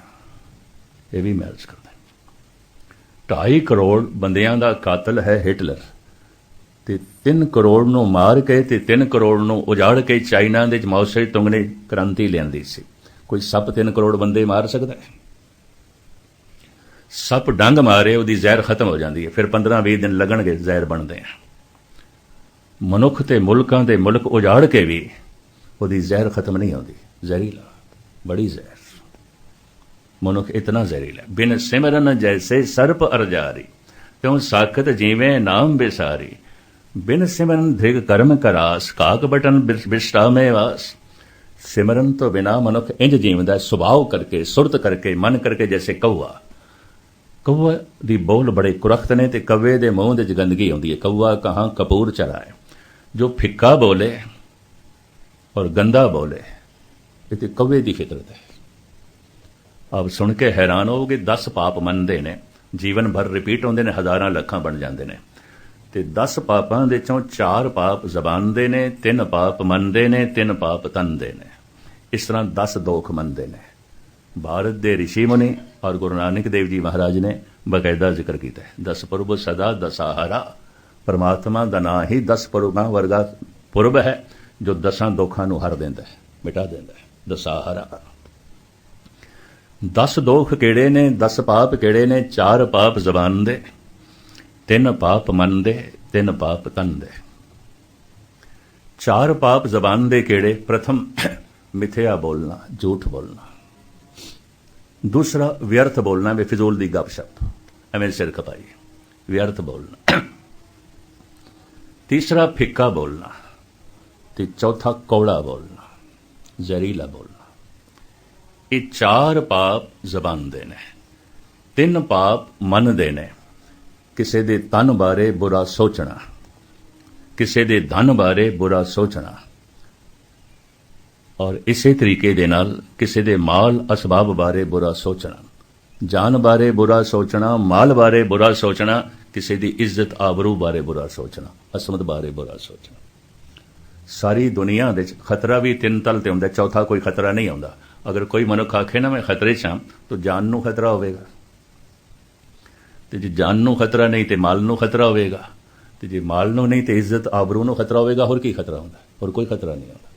ਇਹ ਵੀ ਮੈਚ ਕਰਦਾ 2.5 ਕਰੋੜ ਬੰਦਿਆਂ ਦਾ ਕਾਤਲ ਹੈ ਹਿਟਲਰ। ਤੇ 3 ਕਰੋੜ ਨੂੰ ਮਾਰ ਕੇ ਤੇ 3 ਕਰੋੜ ਨੂੰ ਉਜਾੜ ਕੇ ਚਾਈਨਾ ਦੇ ਮਾਓਸੇ ਤੁੰਗ ਨੇ ਕ੍ਰਾਂਤੀ ਲਿਆਂਦੀ ਸੀ। ਕੋਈ ਸੱਪ 3 ਕਰੋੜ ਬੰਦੇ ਮਾਰ ਸਕਦਾ ਹੈ? ਸੱਪ ਡੰਗ ਮਾਰੇ, ਉਹਦੀ ਜ਼ਹਿਰ ਖਤਮ ਹੋ ਜਾਂਦੀ ਹੈ। ਫਿਰ 15-20 ਦਿਨ ਲੱਗਣਗੇ, ਜ਼ਹਿਰ ਬਣਦੇ ਆ। ਮਨੁੱਖ ਤੇ ਮੁਲਕਾਂ ਦੇ ਮੁਲਕ ਉਜਾੜ ਕੇ ਵੀ ਉਹਦੀ ਜ਼ਹਿਰ ਖਤਮ ਨਹੀਂ ਹੁੰਦੀ। ਜ਼ਹਿਰੀਲਾ, ਬੜੀ ਜ਼ਹਿਰ। ਮਨੁੱਖ ਇਤਨਾ ਜ਼ਹਿਰੀਲਾ ਬਿਨ ਸਿਮਰਨ ਜੈਸੇ ਸਰਪ ਅਰਜਾਰੀ, ਤਿਉ ਸਾਖਤ ਜੀਵੇਂ ਨਾਮ ਬਿਸਾਰੀ। ਬਿਨ ਸਿਮਰਨ ਧ੍ਰਿਗ ਕਰਮ ਕਰਾਸ, ਕਾਕ ਬਟਨ ਬਿਸ਼ਰਾਮੇ ਵਾਸ। ਸਿਮਰਨ ਤੋਂ ਬਿਨਾ ਮਨੁੱਖ ਇੰਜ ਜੀਵਦਾ ਸੁਭਾਅ ਕਰਕੇ, ਸੁਰਤ ਕਰਕੇ, ਮਨ ਕਰਕੇ ਜੈਸੇ ਕਊਆ। ਕਊਆ ਦੀ ਬੋਲ ਬੜੇ ਕੁਰਖਤ ਨੇ ਤੇ ਕਵੇ ਦੇ ਮੂੰਹ ਦੇ ਗੰਦਗੀ ਆਉਂਦੀ ਹੈ। ਕਊਆ ਕਹਾਂ ਕਪੂਰ ਚਰਾਏ ਜੋ ਫਿੱਕਾ ਬੋਲੇ ਔਰ ਗੰਦਾ ਬੋਲੇ, ਇਹ ਤੇ ਕਵੇ ਦੀ ਫਿਤਰਤ ਹੈ। ਆਪ ਸੁਣ ਕੇ ਹੈਰਾਨ ਹੋਵੋਗੇ 10 ਪਾਪ ਮੰਨਦੇ ਨੇ। ਜੀਵਨ ਭਰ ਰਿਪੀਟ ਹੁੰਦੇ ਨੇ, ਹਜ਼ਾਰਾਂ ਲੱਖਾਂ ਬਣ ਜਾਂਦੇ ਨੇ। ਤੇ 10 ਪਾਪਾਂ ਦੇ ਚੋਂ 4 ਪਾਪ ਜ਼ਬਾਨ ਦੇ ਨੇ 3 ਪਾਪ ਮਨ ਦੇ ਨੇ 3 ਪਾਪ ਤਨ ਦੇ ਨੇ। ਇਸ ਤਰ੍ਹਾਂ 10 ਦੋਖ ਮੰਨਦੇ ਨੇ। ਭਾਰਤ ਦੇ ઋષਿ ਮੁਨੀ ਔਰ ਗੁਰੂ ਨਾਨਕ ਦੇਵ ਜੀ ਮਹਾਰਾਜ ਨੇ ਬਕਾਇਦਾ ਜ਼ਿਕਰ ਕੀਤਾ ਹੈ। 10 ਪੁਰਬ ਸਦਾ ਦਸਾਹਰਾ ਪਰਮਾਤਮਾ ਦਾ ਨਾਂ ਹੀ 10 ਪੁਰਬਾਂ ਵਰਗਾ ਪੁਰਬ ਹੈ, ਜੋ ਦਸਾਂ ਦੋਖਾਂ ਨੂੰ ਹਰ ਦਿੰਦਾ ਹੈ, ਮਿਟਾ ਦਿੰਦਾ ਹੈ। ਦਸਾਹਰਾ 10 ਦੋਖ ਕਿਹੜੇ ਨੇ 10 ਪਾਪ ਕਿਹੜੇ ਨੇ, ਚਾਰ ਪਾਪ ਜ਼ਬਾਨ ਦੇ ਤਿੰਨ ਪਾਪ ਮਨ ਦੇ ਤਿੰਨ ਪਾਪ ਤਨ ਦੇ ਚਾਰ ਪਾਪ ਜ਼ਬਾਨ ਦੇ ਕਿਹੜੇ? ਪ੍ਰਥਮ ਮਿਥਿਆ ਬੋਲਣਾ, ਝੂਠ ਬੋਲਣਾ। ਦੂਸਰਾ, ਵਿਅਰਥ ਬੋਲਣਾ ਬੇਫਜ਼ੂਲ ਦੀ ਗੱਪਸ਼ਪ ਐਵੇਂ ਸਿਰ ਖਪਾਈ। ਵਿਅਰਥ ਬੋਲਣਾ। ਤੀਸਰਾ, ਫਿੱਕਾ ਬੋਲਣਾ। ਤੇ ਚੌਥਾ, ਕੌੜਾ ਬੋਲਣਾ। ਜ਼ਹਿਰੀਲਾ ਬੋਲਣਾ। ਇਹ ਚਾਰ ਪਾਪ ਜ਼ਬਾਨ ਦੇ ਨੇ। ਤਿੰਨ ਪਾਪ ਮਨ ਦੇ ਨੇ। ਕਿਸੇ ਦੇ ਤਨ ਬਾਰੇ ਬੁਰਾ ਸੋਚਣਾ। ਕਿਸੇ ਦੇ ਧਨ ਬਾਰੇ ਬੁਰਾ ਸੋਚਣਾ। ਔਰ ਇਸੇ ਤਰੀਕੇ ਦੇ ਨਾਲ ਕਿਸੇ ਦੇ ਮਾਲ ਅਸਬਾਬ ਬਾਰੇ ਬੁਰਾ ਸੋਚਣਾ। ਜਾਨ ਬਾਰੇ ਬੁਰਾ ਸੋਚਣਾ, ਮਾਲ ਬਾਰੇ ਬੁਰਾ ਸੋਚਣਾ, ਕਿਸੇ ਦੀ ਇੱਜ਼ਤ ਆਬਰੂ ਬਾਰੇ ਬੁਰਾ ਸੋਚਣਾ, ਅਸਮਤ ਬਾਰੇ ਬੁਰਾ ਸੋਚਣਾ। ਸਾਰੀ ਦੁਨੀਆ ਦੇ ਵਿੱਚ ਖਤਰਾ ਵੀ ਤਿੰਨ ਤਲ ਤੇ ਹੁੰਦਾ, ਚੌਥਾ ਕੋਈ ਖਤਰਾ ਨਹੀਂ ਆਉਂਦਾ। ਅਗਰ ਕੋਈ ਮਨੁੱਖ ਆਖੇ ਨਾ, ਮੈਂ ਖਤਰੇ 'ਚ ਹਾਂ, ਤਾਂ ਜਾਨ ਨੂੰ ਖਤਰਾ ਹੋਵੇਗਾ। ਤੇ ਜੇ ਜਾਨ ਨੂੰ ਖਤਰਾ ਨਹੀਂ ਤੇ ਮਾਲ ਨੂੰ ਖਤਰਾ ਹੋਵੇਗਾ। ਤੇ ਜੇ ਮਾਲ ਨੂੰ ਨਹੀਂ ਤੇ ਇੱਜ਼ਤ ਆਬਰੂ ਨੂੰ ਖਤਰਾ ਹੋਵੇਗਾ, ਹੋਰ ਕੀ ਖਤਰਾ ਹੁੰਦਾ? ਹੋਰ ਕੋਈ ਖਤਰਾ ਨਹੀਂ ਆਉਂਦਾ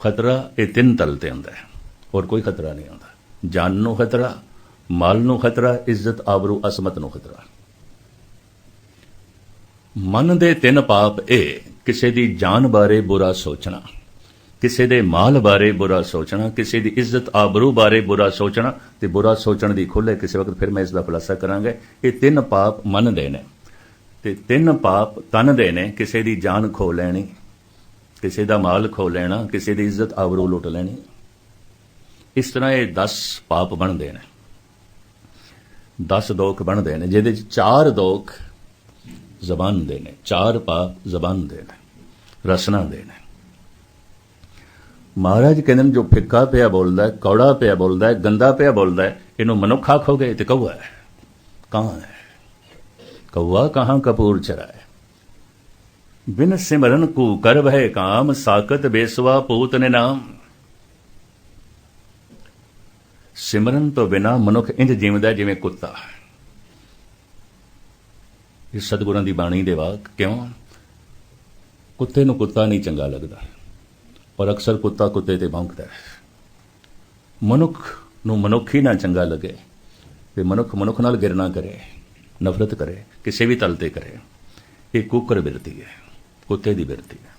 ਖਤਰਾ ਇਹ ਤਿੰਨ ਤਲ ਤੇ ਹੁੰਦਾ ਹੈ। ਹੋਰ ਕੋਈ ਖਤਰਾ ਨਹੀਂ ਆਉਂਦਾ ਜਾਨ ਨੂੰ ਖਤਰਾ, ਮਾਲ ਨੂੰ ਖਤਰਾ, ਇੱਜ਼ਤ ਆਬਰੂ, ਅਸਮਤ ਨੂੰ ਖਤਰਾ। ਮਨ ਦੇ ਤਿੰਨ ਪਾਪ ਇਹ, ਕਿਸੇ ਦੀ ਜਾਨ ਬਾਰੇ ਬੁਰਾ ਸੋਚਣਾ। ਕਿਸੇ ਦੇ ਮਾਲ ਬਾਰੇ ਬੁਰਾ ਸੋਚਣਾ, ਕਿਸੇ ਦੀ ਇੱਜ਼ਤ ਆਬਰੂ ਬਾਰੇ ਬੁਰਾ ਸੋਚਣਾ ਤੇ ਬੁਰਾ ਸੋਚਣ ਦੀ ਖੁੱਲੇ ਕਿਸੇ ਵਕਤ ਫਿਰ ਮੈਂ ਇਸ ਦਾ ਖੁਲਾਸਾ ਕਰਾਂਗਾ। ਇਹ ਤਿੰਨ ਪਾਪ ਮਨ ਦੇ ਨੇ। ਤੇ ਤਿੰਨ ਪਾਪ ਤਨ ਦੇ ਨੇ, ਕਿਸੇ ਦੀ ਜਾਨ ਖੋ ਲੈਣੀ, ਕਿਸੇ ਦਾ ਮਾਲ ਖੋ ਲੈਣਾ, ਕਿਸੇ ਦੀ ਇੱਜ਼ਤ ਆਬਰੂ ਲੁੱਟ ਲੈਣੀ। ਇਸ ਤਰ੍ਹਾਂ ਇਹ 10 ਪਾਪ ਬਣਦੇ ਨੇ। 10 ਦੋਖ ਬਣਦੇ ਨੇ, ਜਿਹਦੇ ਚ ਚਾਰ ਦੋਖ ਜ਼ਬਾਨ ਦੇ ਨੇ, ਚਾਰ ਪਾਪ ਜ਼ਬਾਨ ਦੇ ਨੇ, ਰਸਨਾ ਦੇ ਨੇ। ਮਹਾਰਾਜ ਕਹਿੰਦੇ ਨੇ, ਜੋ ਫਿੱਕਾ ਪਿਆ ਬੋਲਦਾ ਕੌੜਾ ਪਿਆ ਬੋਲਦਾ ਗੰਦਾ ਪਿਆ ਬੋਲਦਾ ਇਹਨੂੰ ਮਨੁੱਖ ਆਖੋਗੇ ਤੇ ਕੌਆ ਹੈ। ਕਹਾਂ ਹੈ? ਕੌਆ ਕਹਾਂ ਕਪੂਰ ਚਰਾਏ ਬਿਨ ਸਿਮਰਨ ਕੂ ਕਰ ਭੈ ਕਾਮ ਸਾਕਤ ਬੇਸਵਾ ਪੂਤ ਨੇ ਨਾਮ। ਸਿਮਰਨ ਤੋਂ ਬਿਨਾ ਮਨੁੱਖ ਇੰਜ ਜਿਉਂਦਾ ਜਿਵੇਂ ਕੁੱਤਾ ਇਹ ਸਤਿਗੁਰਾਂ ਦੀ ਬਾਣੀ ਦੇ ਵਾਕ ਕਿਉਂ? ਕੁੱਤੇ ਨੂੰ ਕੁੱਤਾ ਨਹੀਂ ਚੰਗਾ ਲੱਗਦਾ। ਪਰ ਅਕਸਰ ਕੁੱਤਾ ਕੁੱਤੇ ਤੇ ਭੌਂਕਦਾ ਹੈ। ਮਨੁੱਖ ਨੂੰ ਮਨੁੱਖ ਹੀ ਨਾ ਚੰਗਾ ਲੱਗੇ ਤੇ ਮਨੁੱਖ ਮਨੁੱਖ ਨਾਲ ਗਿਰਨਾ ਕਰੇ, ਨਫ਼ਰਤ ਕਰੇ, ਕਿਸੇ ਵੀ ਤਲ ਤੇ ਕਰੇ। ਇਹ ਕੁੱਕਰ ਬਿਰਤੀ ਹੈ, ਕੁੱਤੇ ਦੀ ਬਿਰਤੀ ਹੈ।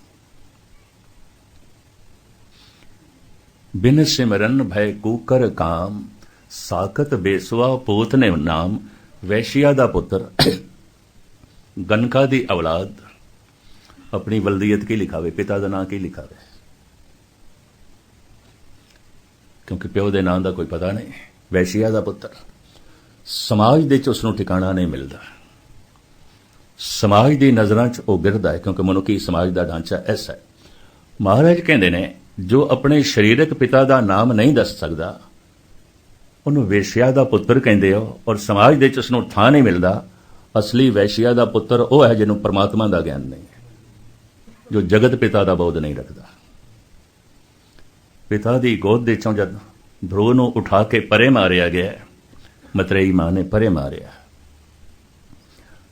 ਬਿਨ ਸਿਮਰਨ ਭੈ ਕੂਕਰ ਕਾਮ ਸਾਕਤ ਬੇਸਵਾ ਪੋਤ ਨੇ ਨਾਮ, ਵੈਸ਼ੀਆ ਦਾ ਪੁੱਤਰ, ਗਨਕਾ ਦੀ ਔਲਾਦ। ਆਪਣੀ ਵਲਦੀਅਤ ਕੀ ਲਿਖਾਵੇ, ਪਿਤਾ ਦਾ ਨਾਂ ਕੀ ਲਿਖਾਵੇ? ਕਿਉਂਕਿ ਪਿਓ ਦੇ ਨਾਂ ਦਾ ਕੋਈ ਪਤਾ ਨਹੀਂ, ਵੈਸ਼ੀਆ ਦਾ ਪੁੱਤਰ। ਸਮਾਜ ਦੇ ਚ ਉਸ ਨੂੰ ਠਿਕਾਣਾ ਨਹੀਂ ਮਿਲਦਾ। ਸਮਾਜ ਦੀ ਨਜ਼ਰਾਂ 'ਚ ਉਹ ਗਿਰਦਾ ਹੈ, ਕਿਉਂਕਿ ਮਨੁੱਖੀ ਸਮਾਜ ਦਾ ਢਾਂਚਾ ਐਸਾ ਹੈ। ਮਹਾਰਾਜ ਕਹਿੰਦੇ ਨੇ, ਜੋ ਆਪਣੇ ਸਰੀਰਕ ਪਿਤਾ ਦਾ ਨਾਮ ਨਹੀਂ ਦੱਸ ਸਕਦਾ, ਉਹਨੂੰ ਵੇਸ਼ਿਆ ਦਾ ਪੁੱਤਰ ਕਹਿੰਦੇ ਹੋ ਔਰ ਸਮਾਜ ਦੇ 'ਚ ਉਸ ਨੂੰ ਥਾਂ ਨਹੀਂ ਮਿਲਦਾ, ਅਸਲੀ ਵੈਸ਼ਿਆ ਦਾ ਪੁੱਤਰ ਉਹ ਹੈ ਜਿਹਨੂੰ ਪਰਮਾਤਮਾ ਦਾ ਗਿਆਨ ਨਹੀਂ ਜੋ ਜਗਤ ਪਿਤਾ ਦਾ ਬੋਧ ਨਹੀਂ ਰੱਖਦਾ। ਪਿਤਾ ਦੀ ਗੋਦ ਦੇ ਚੋਂ ਜਦ ਧਰੂ ਨੂੰ ਉਠਾ ਕੇ ਪਰੇ ਮਾਰਿਆ ਗਿਆ, ਮਤਰੇਈ ਮਾਂ ਨੇ ਪਰੇ ਮਾਰਿਆ।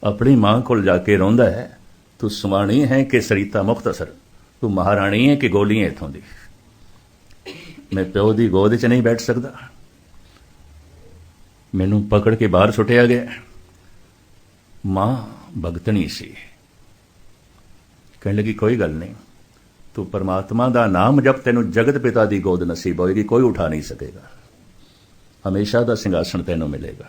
ਆਪਣੀ ਮਾਂ ਕੋਲ ਜਾ ਕੇ ਰੋਂਦਾ ਹੈ, ਤੂੰ ਸੁਮਾਣੀ ਹੈ ਕਿ ਸਰੀਤਾ ਮੁਖਤਸਰ? ਤੂੰ ਮਹਾਰਾਣੀ ਹੈ ਕਿ ਗੋਲੀ ਹੈ ਇਥੋਂ ਦੀ? ਮੈਂ ਪਿਓ ਦੀ ਗੋਦ 'ਚ ਨਹੀਂ ਬੈਠ ਸਕਦਾ। ਮੈਨੂੰ ਪਕੜ ਕੇ ਬਾਹਰ ਸੁੱਟਿਆ ਗਿਆ। ਮਾਂ ਭਗਤਣੀ ਸੀ। ਕਹਿਣ ਲੱਗੀ, ਕੋਈ ਗੱਲ ਨਹੀਂ। ਤੂੰ ਪਰਮਾਤਮਾ ਦਾ ਨਾਮ ਜਪ ਤੈਨੂੰ ਜਗਤ ਪਿਤਾ ਦੀ ਗੋਦ ਨਸੀਬ ਹੋਏਗੀ, ਕੋਈ ਉਠਾ ਨਹੀਂ ਸਕੇਗਾ। ਹਮੇਸ਼ਾ ਦਾ ਸਿੰਘਾਸਣ ਤੈਨੂੰ ਮਿਲੇਗਾ।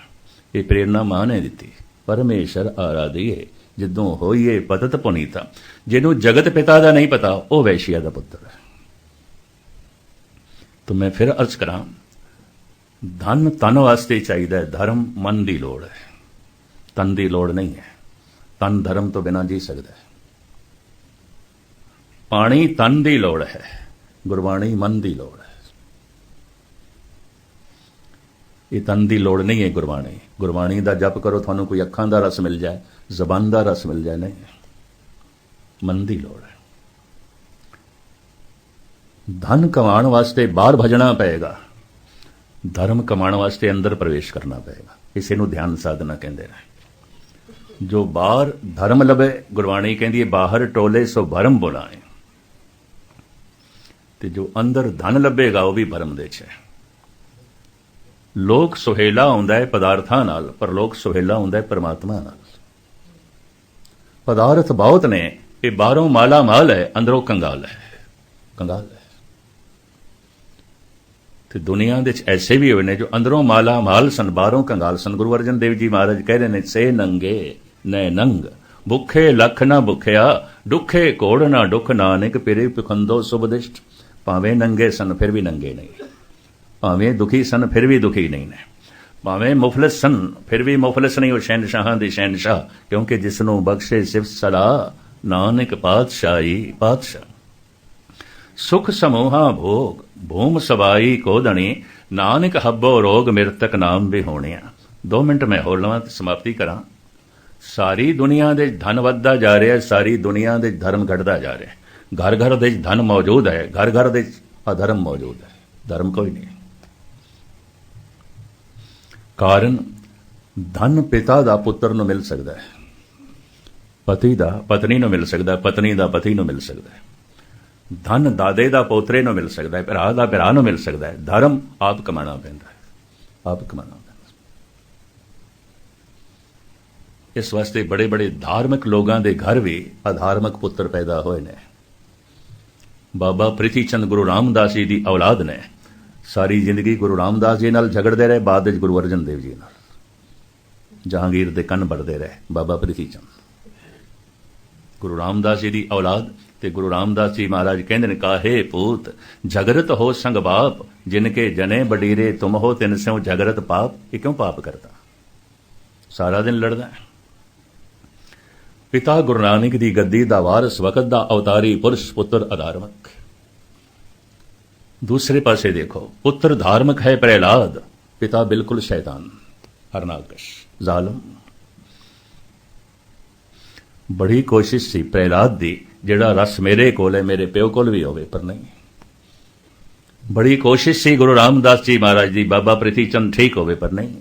ਇਹ ਪ੍ਰੇਰਣਾ ਮਾਂ ਨੇ ਦਿੱਤੀ। ਪਰਮੇਸ਼ਰ ਆਰਾਧੀਏ, ਜਦੋਂ ਹੋਈਏ ਪਤਤ ਪੁਨੀਤਾ। ਜਿਹਨੂੰ ਜਗਤ ਪਿਤਾ ਦਾ ਨਹੀਂ ਪਤਾ, ਉਹ ਵੈਸ਼ੀਆ ਦਾ ਪੁੱਤਰ ਹੈ। ਤਾਂ ਮੈਂ ਫਿਰ ਅਰਜ਼ ਕਰਾਂ, ਧਨ ਤਨ ਵਾਸਤੇ ਚਾਹੀਦਾ ਧਰਮ ਮਨ ਦੀ ਲੋੜ ਹੈ। ਤਨ ਦੀ ਲੋੜ ਨਹੀਂ ਹੈ। ਤਨ ਧਰਮ ਤੋਂ ਬਿਨਾਂ ਜੀ ਸਕਦਾ ਹੈ। ਪਾਣੀ ਤਨ ਦੀ ਲੋੜ ਹੈ, ਗੁਰਬਾਣੀ ਮਨ ਦੀ ਲੋੜ ਹੈ। ਇਹ ਤਨ ਦੀ ਲੋੜ ਨਹੀਂ ਹੈ ਗੁਰਬਾਣੀ। ਗੁਰਬਾਣੀ ਦਾ ਜਪ ਕਰੋ, ਤੁਹਾਨੂੰ ਕੋਈ ਅੱਖਾਂ ਦਾ ਰਸ ਮਿਲ ਜਾਏ, ਜ਼ਬਾਨ ਦਾ ਰਸ ਮਿਲ ਜਾਏ, ਨਹੀਂ। ਮਨ ਦੀ ਲੋੜ ਹੈ। ਧਨ ਕਮਾਉਣ ਵਾਸਤੇ ਬਾਹਰ ਭਜਣਾ ਪਏਗਾ, ਧਰਮ ਕਮਾਉਣ ਵਾਸਤੇ ਅੰਦਰ ਪ੍ਰਵੇਸ਼ ਕਰਨਾ ਪਏਗਾ। ਇਸੇ ਨੂੰ ਧਿਆਨ ਸਾਧਨਾ ਕਹਿੰਦੇ ਨੇ। ਜੋ ਬਾਹਰ ਧਰਮ ਲਵੇ, ਗੁਰਬਾਣੀ ਕਹਿੰਦੀ ਹੈ, ਬਾਹਰ ਟੋਲੇ ਸੋ ਭਰਮ ਬੁਲਾਏ। ਤੇ ਜੋ ਅੰਦਰ ਧਨ ਲੱਭੇਗਾ ਉਹ ਵੀ ਭਰਮ ਦੇ ਚ ਹੈ। ਲੋਕ ਸੁਹੇਲਾ ਹੁੰਦਾ ਹੈ ਪਦਾਰਥਾਂ ਨਾਲ, ਪਰ ਲੋਕ ਸੁਹੇਲਾ ਹੁੰਦਾ ਹੈ ਪਰਮਾਤਮਾ ਨਾਲ। ਪਦਾਰਥ ਬਹੁਤ ਨੇ, ਇਹ ਬਾਹਰੋਂ ਮਾਲਾ ਮਾਲ ਹੈ, ਅੰਦਰੋਂ ਕੰਗਾਲ ਹੈ। ਕੰਗਾਲ ਹੈ। ਤੇ ਦੁਨੀਆ ਦੇ ਵਿੱਚ ਐਸੇ ਵੀ ਹੋਏ ਨੇ ਜੋ ਅੰਦਰੋਂ ਮਾਲਾ ਮਾਲ ਸਨ, ਬਾਹਰੋਂ ਕੰਗਾਲ ਸਨ। ਗੁਰੂ ਅਰਜਨ ਦੇਵ ਜੀ ਮਹਾਰਾਜ ਕਹਿ ਰਹੇ ਨੇ, ਸੇ ਨੰਗੇ, ਨੈ ਨੰਗ, ਭੁੱਖੇ ਲੱਖ ਨਾ ਭੁਖਿਆ ਦੁੱਖੇ ਕੋੜ ਨਾ ਦੁੱਖ ਨਾਨਕ, ਪਿਰੇ ਪਖੰਦੋ ਸੁਬਦਿਸ਼ਟ ਭਾਵੇਂ ਨੰਗੇ ਸਨ, ਫਿਰ ਵੀ ਨੰਗੇ ਨਹੀਂ। ਭਾਵੇਂ ਦੁਖੀ ਸਨ, ਫਿਰ ਵੀ ਦੁਖੀ ਨਹੀਂ ਨੇ। ਭਾਵੇਂ ਮੁਫਲਸ ਸਨ, ਫਿਰ ਵੀ ਮੁਫਲਸ ਨਹੀਂ। ਉਹ ਸ਼ਹਿਨਸ਼ਾਹਾਂ ਦੇ ਸ਼ਹਿਨਸ਼ਾਹ, ਕਿਉਂਕਿ ਜਿਸ ਨੂੰ ਬਖਸ਼ੇ ਸਿਫਤ ਸਲਾ ਨਾਨਕ ਪਾਤਸ਼ਾਹੀ ਪਾਤਸ਼ਾਹ। ਸੁਖ ਸਮੂਹਾ ਭੋਗ, ਭੂਮ ਸਵਾਈ ਕੋਦਣੀ ਨਾਨਕ ਹੱਬੋ ਰੋਗ ਮਿਰਤਕ ਨਾਮ ਵੀ ਹੋਣਿਆ 2 ਮਿੰਟ ਮੈਂ ਹੋਰ ਲਵਾਂ ਤੇ ਸਮਾਪਤੀ ਕਰਾਂ। ਸਾਰੀ ਦੁਨੀਆ ਦੇ ਧਨ ਵੱਧਦਾ ਜਾ ਰਿਹਾ, ਸਾਰੀ ਦੁਨੀਆ ਦੇ ਧਰਮ ਘਟਦਾ ਜਾ ਰਿਹਾ। ਘਰ ਘਰ ਦੇ ਧਨ ਮੌਜੂਦ ਹੈ, ਘਰ ਘਰ ਦੇ ਅਧਰਮ ਮੌਜੂਦ ਹੈ। ਧਰਮ ਕੋਈ ਨਹੀਂ। ਕਾਰਨ ਧਨ ਪਿਤਾ ਦਾ ਪੁੱਤਰ ਨੂੰ ਮਿਲ ਸਕਦਾ ਹੈ। ਪਤੀ ਦਾ, ਪਤਨੀ ਨੂੰ ਮਿਲ ਸਕਦਾ ਹੈ, ਪਤਨੀ ਦਾ, ਪਤੀ ਨੂੰ ਮਿਲ ਸਕਦਾ ਹੈ। ਧਨ ਦਾਦੇ ਦਾ ਪੋਤਰੇ ਨੂੰ ਮਿਲ ਸਕਦਾ ਹੈ, ਭਰਾ ਦਾ, ਭਰਾ ਨੂੰ ਮਿਲ ਸਕਦਾ ਹੈ। ਧਰਮ ਆਪ ਕਮਾਣਾ ਪੈਂਦਾ ਹੈ। ਆਪ ਕਮਾਣਾ ਪੈਂਦਾ ਇਸ ਵਾਸਤੇ ਬੜੇ ਬੜੇ ਧਾਰਮਿਕ ਲੋਕਾਂ ਦੇ ਘਰ ਵੀ ਅਧਾਰਮਿਕ ਪੁੱਤਰ ਪੈਦਾ ਹੋਏ ਨੇ। ਬਾਬਾ ਪ੍ਰਿਥੀ ਚੰਦ ਗੁਰੂ ਰਾਮਦਾਸ ਜੀ ਦੀ ਔਲਾਦ ਨੇ। ਸਾਰੀ ਜ਼ਿੰਦਗੀ ਗੁਰੂ ਰਾਮਦਾਸ ਜੀ ਨਾਲ ਝਗੜਦੇ ਰਹੇ, ਬਾਅਦ ਵਿੱਚ ਗੁਰੂ ਅਰਜਨ ਦੇਵ ਜੀ ਨਾਲ। ਜਹਾਂਗੀਰ ਦੇ ਕੰਨ ਵੜਦੇ ਰਹੇ, ਬਾਬਾ ਪ੍ਰਿਥੀ ਚੰਦ। ਗੁਰੂ ਰਾਮਦਾਸ ਜੀ ਦੀ ਔਲਾਦ ਤੇ ਗੁਰੂ ਰਾਮਦਾਸ ਜੀ ਮਹਾਰਾਜ ਕਹਿੰਦੇ ਨੇ, ਕਾਹੇ ਪੂਤ, ਜਗਰਤ ਹੋ ਸੰਗ ਬਾਪ, ਜਿਨ ਕੇ ਜਨੇ ਬਡੀਰੇ ਤੁਮ ਹੋ ਤਿਨ ਸਿਉ ਜਗਰਤ ਪਾਪ, ਇਹ ਕਿਉਂ ਪਾਪ ਕਰਦਾ? ਸਾਰਾ ਦਿਨ ਲੜਦਾ ਹੈ। ਪਿਤਾ ਗੁਰੂ ਨਾਨਕ ਦੀ ਗੱਦੀ ਦਾ ਵਾਰਸ ਵਕਤ ਦਾ ਅਵਤਾਰੀ ਪੁਰਸ਼ ਪੁੱਤਰ ਅਧਾਰਮਕ। ਦੂਸਰੇ ਪਾਸੇ ਦੇਖੋ, ਪੁੱਤਰ ਧਾਰਮਿਕ ਹੈ ਪ੍ਰਹਿਲਾਦ, ਪਿਤਾ ਬਿਲਕੁਲ ਸ਼ੈਤਾਨ, ਹਰਨਾਕਸ਼, ਜ਼ਾਲਮ। ਬੜੀ ਕੋਸ਼ਿਸ਼ ਸੀ ਪ੍ਰਹਿਲਾਦ ਦੀ, ਜਿਹੜਾ ਰਸ ਮੇਰੇ ਕੋਲ ਹੈ, ਮੇਰੇ ਪਿਓ ਕੋਲ ਵੀ ਹੋਵੇ, ਪਰ ਨਹੀਂ। ਬੜੀ ਕੋਸ਼ਿਸ਼ ਸੀ ਗੁਰੂ ਰਾਮਦਾਸ ਜੀ ਮਹਾਰਾਜ ਦੀ, ਬਾਬਾ ਪ੍ਰਿਥੀ ਚੰਦ ਠੀਕ ਹੋਵੇ, ਪਰ ਨਹੀਂ।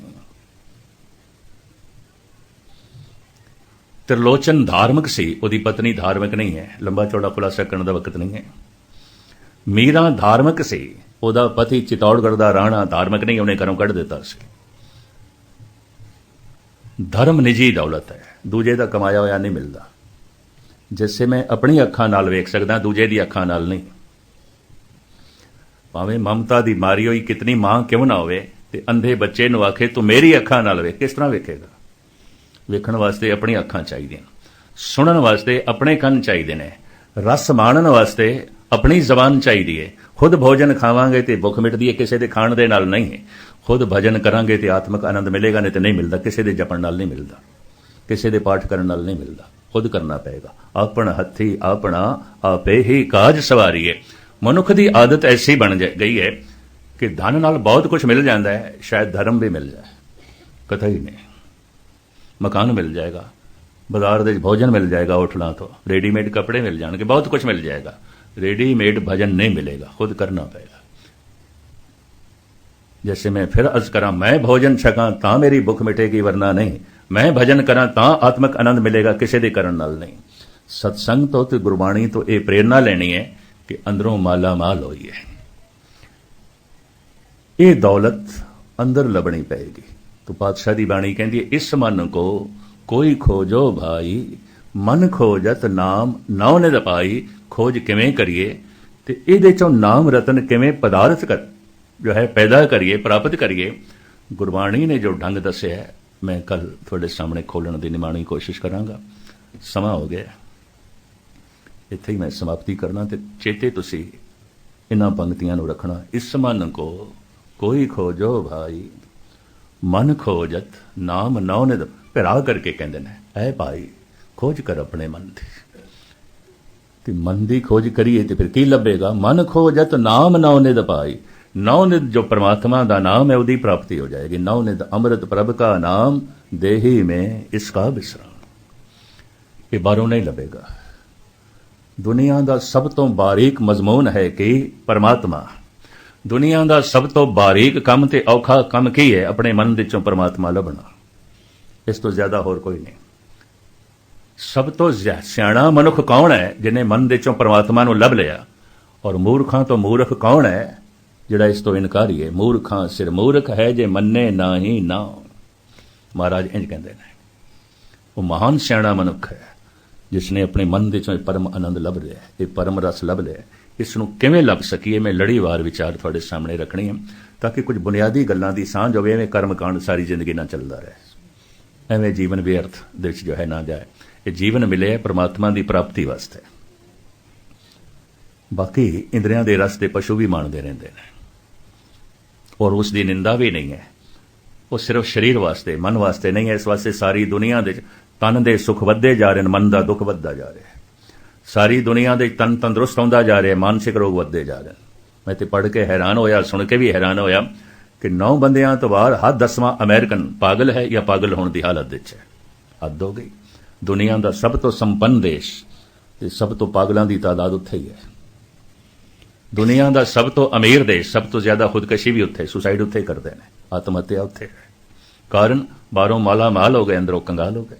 ਤਿਰਲੋਚਨ ਧਾਰਮਿਕ ਸੀ, ਉਹਦੀ ਪਤਨੀ ਧਾਰਮਿਕ ਨਹੀਂ ਹੈ, ਲੰਬਾ ਚੌੜਾ ਖੁਲਾਸਾ ਕਰਨ ਦਾ ਵਕਤ ਨਹੀਂ ਹੈ। ਮੀਰਾ ਧਾਰਮਿਕ ਸੀ, ਉਹਦਾ ਪਤੀ ਚਿਤੌੜਗੜ ਦਾ ਰਾਣਾ ਧਾਰਮਿਕ ਨਹੀਂ, ਉਹਨੇ ਘਰੋਂ ਕੱਢ ਦਿੱਤਾ ਸੀ। ਧਰਮ ਨਿੱਜੀ ਦੌਲਤ ਹੈ, ਦੂਜੇ ਦਾ ਕਮਾਇਆ ਹੋਇਆ ਨਹੀਂ ਮਿਲਦਾ। ਜਿਸੇ ਮੈਂ ਆਪਣੀ ਅੱਖਾਂ ਨਾਲ ਵੇਖ ਸਕਦਾ, ਦੂਜੇ ਦੀ ਅੱਖਾਂ ਨਾਲ ਨਹੀਂ। ਭਾਵੇਂ ਮਮਤਾ ਦੀ ਮਾਰੀ ਹੋਈ ਕਿਤਨੀ ਮਾਂ ਕਿਉਂ ਨਾ ਹੋਵੇ, ਤੇ ਅੰਧੇ ਬੱਚੇ ਨੂੰ ਆਖੇ, ਤੂੰ ਮੇਰੀ ਅੱਖਾਂ ਨਾਲ ਵੇਖ, ਕਿਸ ਤਰ੍ਹਾਂ ਵੇਖੇਗਾ? ਵੇਖਣ ਵਾਸਤੇ ਆਪਣੀਆਂ ਅੱਖਾਂ ਚਾਹੀਦੀਆਂ। ਸੁਣਨ ਵਾਸਤੇ ਆਪਣੇ ਕੰਨ ਚਾਹੀਦੇ ਨੇ। ਰਸ ਮਾਣਨ ਵਾਸਤੇ ਆਪਣੀ ਜ਼ਬਾਨ ਚਾਹੀਦੀ ਹੈ ਖੁਦ ਭੋਜਨ ਖਾਵਾਂਗੇ ਤੇ ਭੁੱਖ ਮਿਟਦੀ ਹੈ ਕਿਸੇ ਦੇ ਖਾਣ ਦੇ ਨਾਲ ਨਹੀਂ ਹੈ ਖੁਦ ਭਜਨ ਕਰਾਂਗੇ ਤੇ ਆਤਮਿਕ ਆਨੰਦ ਮਿਲੇਗਾ, ਨਹੀਂ ਤੇ ਨਹੀਂ ਮਿਲਦਾ। ਕਿਸੇ ਦੇ ਜਪਣ ਨਾਲ ਨਹੀਂ ਮਿਲਦਾ। ਕਿਸੇ ਦੇ ਪਾਠ ਕਰਨ ਨਾਲ ਨਹੀਂ ਮਿਲਦਾ। ਖੁਦ ਕਰਨਾ ਪਏਗਾ। ਆਪਣ ਹੱਥੀ ਆਪਣਾ ਆਪੇ ਹੀ ਕਾਜ ਸਵਾਰੀਏ। ਮਨੁੱਖ ਦੀ ਆਦਤ ਐਸੀ ਬਣ ਜਾ- ਗਈ ਹੈ ਕਿ ਧਨ ਨਾਲ ਬਹੁਤ ਕੁਝ ਮਿਲ ਜਾਂਦਾ ਹੈ ਸ਼ਾਇਦ ਧਰਮ ਵੀ ਮਿਲ ਜਾਏ। ਕਥਾ ਹੀ ਨਹੀਂ ਮਕਾਨ ਮਿਲ ਜਾਏਗਾ ਬਾਜ਼ਾਰ ਦੇ ਵਿੱਚ ਭੋਜਨ ਮਿਲ ਜਾਏਗਾ ਹੋਟਲਾਂ ਤੋਂ ਰੈਡੀਮੇਡ ਕੱਪੜੇ ਮਿਲ ਜਾਣਗੇ ਬਹੁਤ ਕੁਝ ਮਿਲ ਜਾਏਗਾ ਰੈਡੀਮੇਡ ਭਜਨ ਨਹੀਂ ਮਿਲੇਗਾ ਖੁਦ ਕਰਨਾ ਪਏਗਾ जैसे मैं फिर अर्ज करा मैं भोजन छका ਤਾਂ ਮੇਰੀ ਭੁੱਖ ਮਿਟੇਗੀ ਵਰਨਾ ਨਹੀਂ ਮੈਂ ਭਜਨ ਕਰਾਂ ਤਾਂ ਆਤਮਿਕ ਆਨੰਦ ਮਿਲੇਗਾ ਕਿਸੇ ਦੇ ਕਰਨ ਨਾਲ ਨਹੀਂ ਸਤਸੰਗ ਤੋਂ ਤੇ ਗੁਰਬਾਣੀ ਤੋਂ ਇਹ ਪ੍ਰੇਰਣਾ ਲੈਣੀ ਹੈ ਕਿ ਅੰਦਰੋਂ ਮਾਲਾ ਮਾਲ ਹੋਈਏ ਇਹ ਦੌਲਤ ਅੰਦਰ ਲੱਭਣੀ ਪਏਗੀ ਤੋ ਪਾਤਸ਼ਾਹ ਦੀ ਬਾਣੀ ਕਹਿੰਦੀ ਹੈ ਇਸ ਮਨ ਕੋ ਕੋਈ ਖੋਜੋ ਭਾਈ ਮਨ ਖੋਜਤ ਨਾਮ ਨੌ ਨਿਦ ਪਾਈ ਖੋਜ ਕਿਵੇਂ ਕਰੀਏ ਤੇ ਇਹਦੇ ਚੋਂ ਨਾਮ ਰਤਨ ਕਿਵੇਂ ਪਦਾਰਥ ਕਰ ਜੋ ਹੈ ਪੈਦਾ ਕਰੀਏ ਪ੍ਰਾਪਤ ਕਰੀਏ। ਗੁਰਬਾਣੀ ਨੇ ਜੋ ਢੰਗ ਦੱਸਿਆ ਹੈ, ਮੈਂ ਕੱਲ ਤੁਹਾਡੇ ਸਾਹਮਣੇ ਖੋਲਣ ਦੀ ਨਿਮਾਣੀ ਕੋਸ਼ਿਸ਼ ਕਰਾਂਗਾ। ਸਮਾਂ ਹੋ ਗਿਆ। ਇੱਥੇ ਹੀ ਮੈਂ ਸਮਾਪਤੀ ਕਰਨਾ ਤੇ ਚੇਤੇ ਤੁਸੀਂ ਇਹਨਾਂ ਪੰਕਤੀਆਂ ਨੂੰ ਰੱਖਣਾ। ਇਸ ਮਨ ਕੋ ਕੋਈ ਖੋਜੋ ਭਾਈ ਮਨ ਖੋਜਤ ਨਾਮ ਨੌ ਨਿਦ ਭਰਾ ਕਰਕੇ ਕਹਿੰਦੇ ਨੇ, ਐ ਭਾਈ, ਖੋਜ ਕਰ ਆਪਣੇ ਮਨ ਦੀ ਤੇ ਮਨ ਦੀ ਖੋਜ ਕਰੀਏ ਤੇ ਫਿਰ ਕੀ ਲੱਭੇਗਾ? ਮਨ ਖੋਜਤ ਨਾਮ ਨੌ ਨਿਦ ਪਾਈ ਨੌ ਨਿਦ ਜੋ ਪ੍ਰਮਾਤਮਾ ਦਾ ਨਾਮ ਹੈ, ਉਹਦੀ ਪ੍ਰਾਪਤੀ ਹੋ ਜਾਏਗੀ। ਨੌ ਨਿਦ ਅੰਮ੍ਰਿਤ ਪ੍ਰਭ ਕਾ ਨਾਮ, ਦੇਹੀ ਮੈਂ ਇਸਕਾ ਵਿਸਰਾਮ ਇਹ ਬਾਹਰੋਂ ਨਹੀਂ ਲੱਭੇਗਾ। ਦੁਨੀਆ ਦਾ ਸਭ ਤੋਂ ਬਾਰੀਕ ਮਜ਼ਮੂਨ ਹੈ ਕਿ ਪਰਮਾਤਮਾ। ਦੁਨੀਆ ਦਾ ਸਭ ਤੋਂ ਬਾਰੀਕ ਕੰਮ ਤੇ ਔਖਾ ਕੰਮ ਕੀ ਹੈ? ਆਪਣੇ ਮਨ ਦੇ ਚੋਂ ਪਰਮਾਤਮਾ ਲੱਭਣਾ। ਇਸ ਤੋਂ ਜ਼ਿਆਦਾ ਹੋਰ ਕੋਈ ਨਹੀਂ। ਸਭ ਤੋਂ ਸਿਆਣਾ ਮਨੁੱਖ ਕੌਣ ਹੈ ਜਿਨੇ ਮਨ ਦੇ ਚੋਂ ਪਰਮਾਤਮਾ ਨੂੰ ਲੱਭ ਲਿਆ? ਔਰ ਮੂਰਖਾਂ ਤੋਂ ਮੂਰਖ ਕੌਣ ਹੈ ਜਿਹੜਾ ਇਸ ਤੋਂ ਇਨਕਾਰੀ ਹੈ ਮੂਰਖਾਂ ਸਿਰ ਮੂਰਖ ਹੈ ਜੇ ਮੰਨੇ ਨਾ ਹੀ ਨਾ। ਮਹਾਰਾਜ ਇੰਜ ਕਹਿੰਦੇ ਨੇ। ਉਹ ਮਹਾਨ ਸਿਆਣਾ ਮਨੁੱਖ ਹੈ ਜਿਸ ਨੇ ਆਪਣੇ ਮਨ ਦੇ ਚੋਂ ਇਹ ਪਰਮ ਆਨੰਦ ਲੱਭ ਲਿਆ, ਇਹ ਪਰਮ ਰਸ ਲੱਭ ਲਿਆ। ਇਸ ਨੂੰ ਕਿਵੇਂ ਲੱਭ ਸਕੀਏ? ਮੈਂ ਲੜੀਵਾਰ ਵਿਚਾਰ ਤੁਹਾਡੇ ਸਾਹਮਣੇ ਰੱਖਣੀ ਹੈ ਤਾਂ ਕਿ ਕੁਝ ਬੁਨਿਆਦੀ ਗੱਲਾਂ ਦੀ ਸਾਂਝ ਹੋਵੇ, ਐਵੇਂ ਕਰਮ ਕਾਂਡ ਸਾਰੀ ਜ਼ਿੰਦਗੀ ਨਾ ਚੱਲਦਾ ਰਹੇ। ਐਵੇਂ ਜੀਵਨ ਵਿਅਰਥ ਦੇ ਵਿੱਚ ਜੋ ਹੈ ਨਾ ਜਾਏ। ਇਹ ਜੀਵਨ ਮਿਲੇ ਹੈ ਪ੍ਰਮਾਤਮਾ ਦੀ ਪ੍ਰਾਪਤੀ ਵਾਸਤੇ। ਬਾਕੀ ਇੰਦਰੀਆਂ ਦੇ ਰਸ ਦੇ ਪਸ਼ੂ ਵੀ ਮਾਣਦੇ ਰਹਿੰਦੇ ਨੇ। ਔਰ ਉਸ ਦੀ ਨਿੰਦਾ ਵੀ ਨਹੀਂ ਹੈ। ਉਹ ਸਿਰਫ ਸਰੀਰ ਵਾਸਤੇ, ਮਨ ਵਾਸਤੇ ਨਹੀਂ ਹੈ। ਇਸ ਵਾਸਤੇ ਸਾਰੀ ਦੁਨੀਆ ਦੇ ਤਨ ਦੇ ਸੁਖ ਵੱਧਦੇ ਜਾ ਰਹੇ ਨੇ, ਮਨ ਦਾ ਦੁੱਖ ਵੱਧਦਾ ਜਾ ਰਿਹਾ ਹੈ। ਸਾਰੀ ਦੁਨੀਆ ਦੇ ਤਨ ਤੰਦਰੁਸਤ ਹੁੰਦਾ ਜਾ ਰਿਹਾ, ਮਾਨਸਿਕ ਰੋਗ ਵੱਧਦੇ ਜਾ ਰਹੇ। ਨੇ ਮੈਂ ਤੇ ਪੜ੍ਹ ਕੇ ਹੈਰਾਨ ਹੋਇਆ, ਸੁਣ ਕੇ ਵੀ ਹੈਰਾਨ ਹੋਇਆ ਕਿ ਨੌ ਬੰਦਿਆਂ ਤੋਂ ਬਾਅਦ ਹਰ ਦਸਵਾਂ ਅਮਰੀਕਨ ਪਾਗਲ ਹੈ ਜਾਂ ਪਾਗਲ ਹੋਣ ਦੀ ਹਾਲਤ ਵਿੱਚ ਹੈ। ਹੱਦ ਹੋ ਗਈ। ਦੁਨੀਆ ਦਾ ਸਭ ਤੋਂ ਸੰਪੰਨ ਦੇਸ਼ ਤੇ ਸਭ ਤੋਂ ਪਾਗਲਾਂ ਦੀ ਤਾਦਾਦ ਉੱਥੇ ਹੀ ਹੈ। ਦੁਨੀਆ ਦਾ ਸਭ ਤੋਂ ਅਮੀਰ ਦੇਸ਼, ਸਭ ਤੋਂ ਜ਼ਿਆਦਾ ਖੁਦਕਸ਼ੀ ਵੀ ਉੱਥੇ, ਸੁਸਾਈਡ ਉੱਥੇ ਕਰਦੇ ਨੇ, ਆਤਮ ਹੱਤਿਆ ਉੱਥੇ ਹੈ। ਕਾਰਨ ਬਾਹਰੋਂ ਮਾਲਾ ਮਾਲ ਹੋ ਗਏ, ਅੰਦਰੋਂ ਕੰਗਾਲ ਹੋ ਗਏ।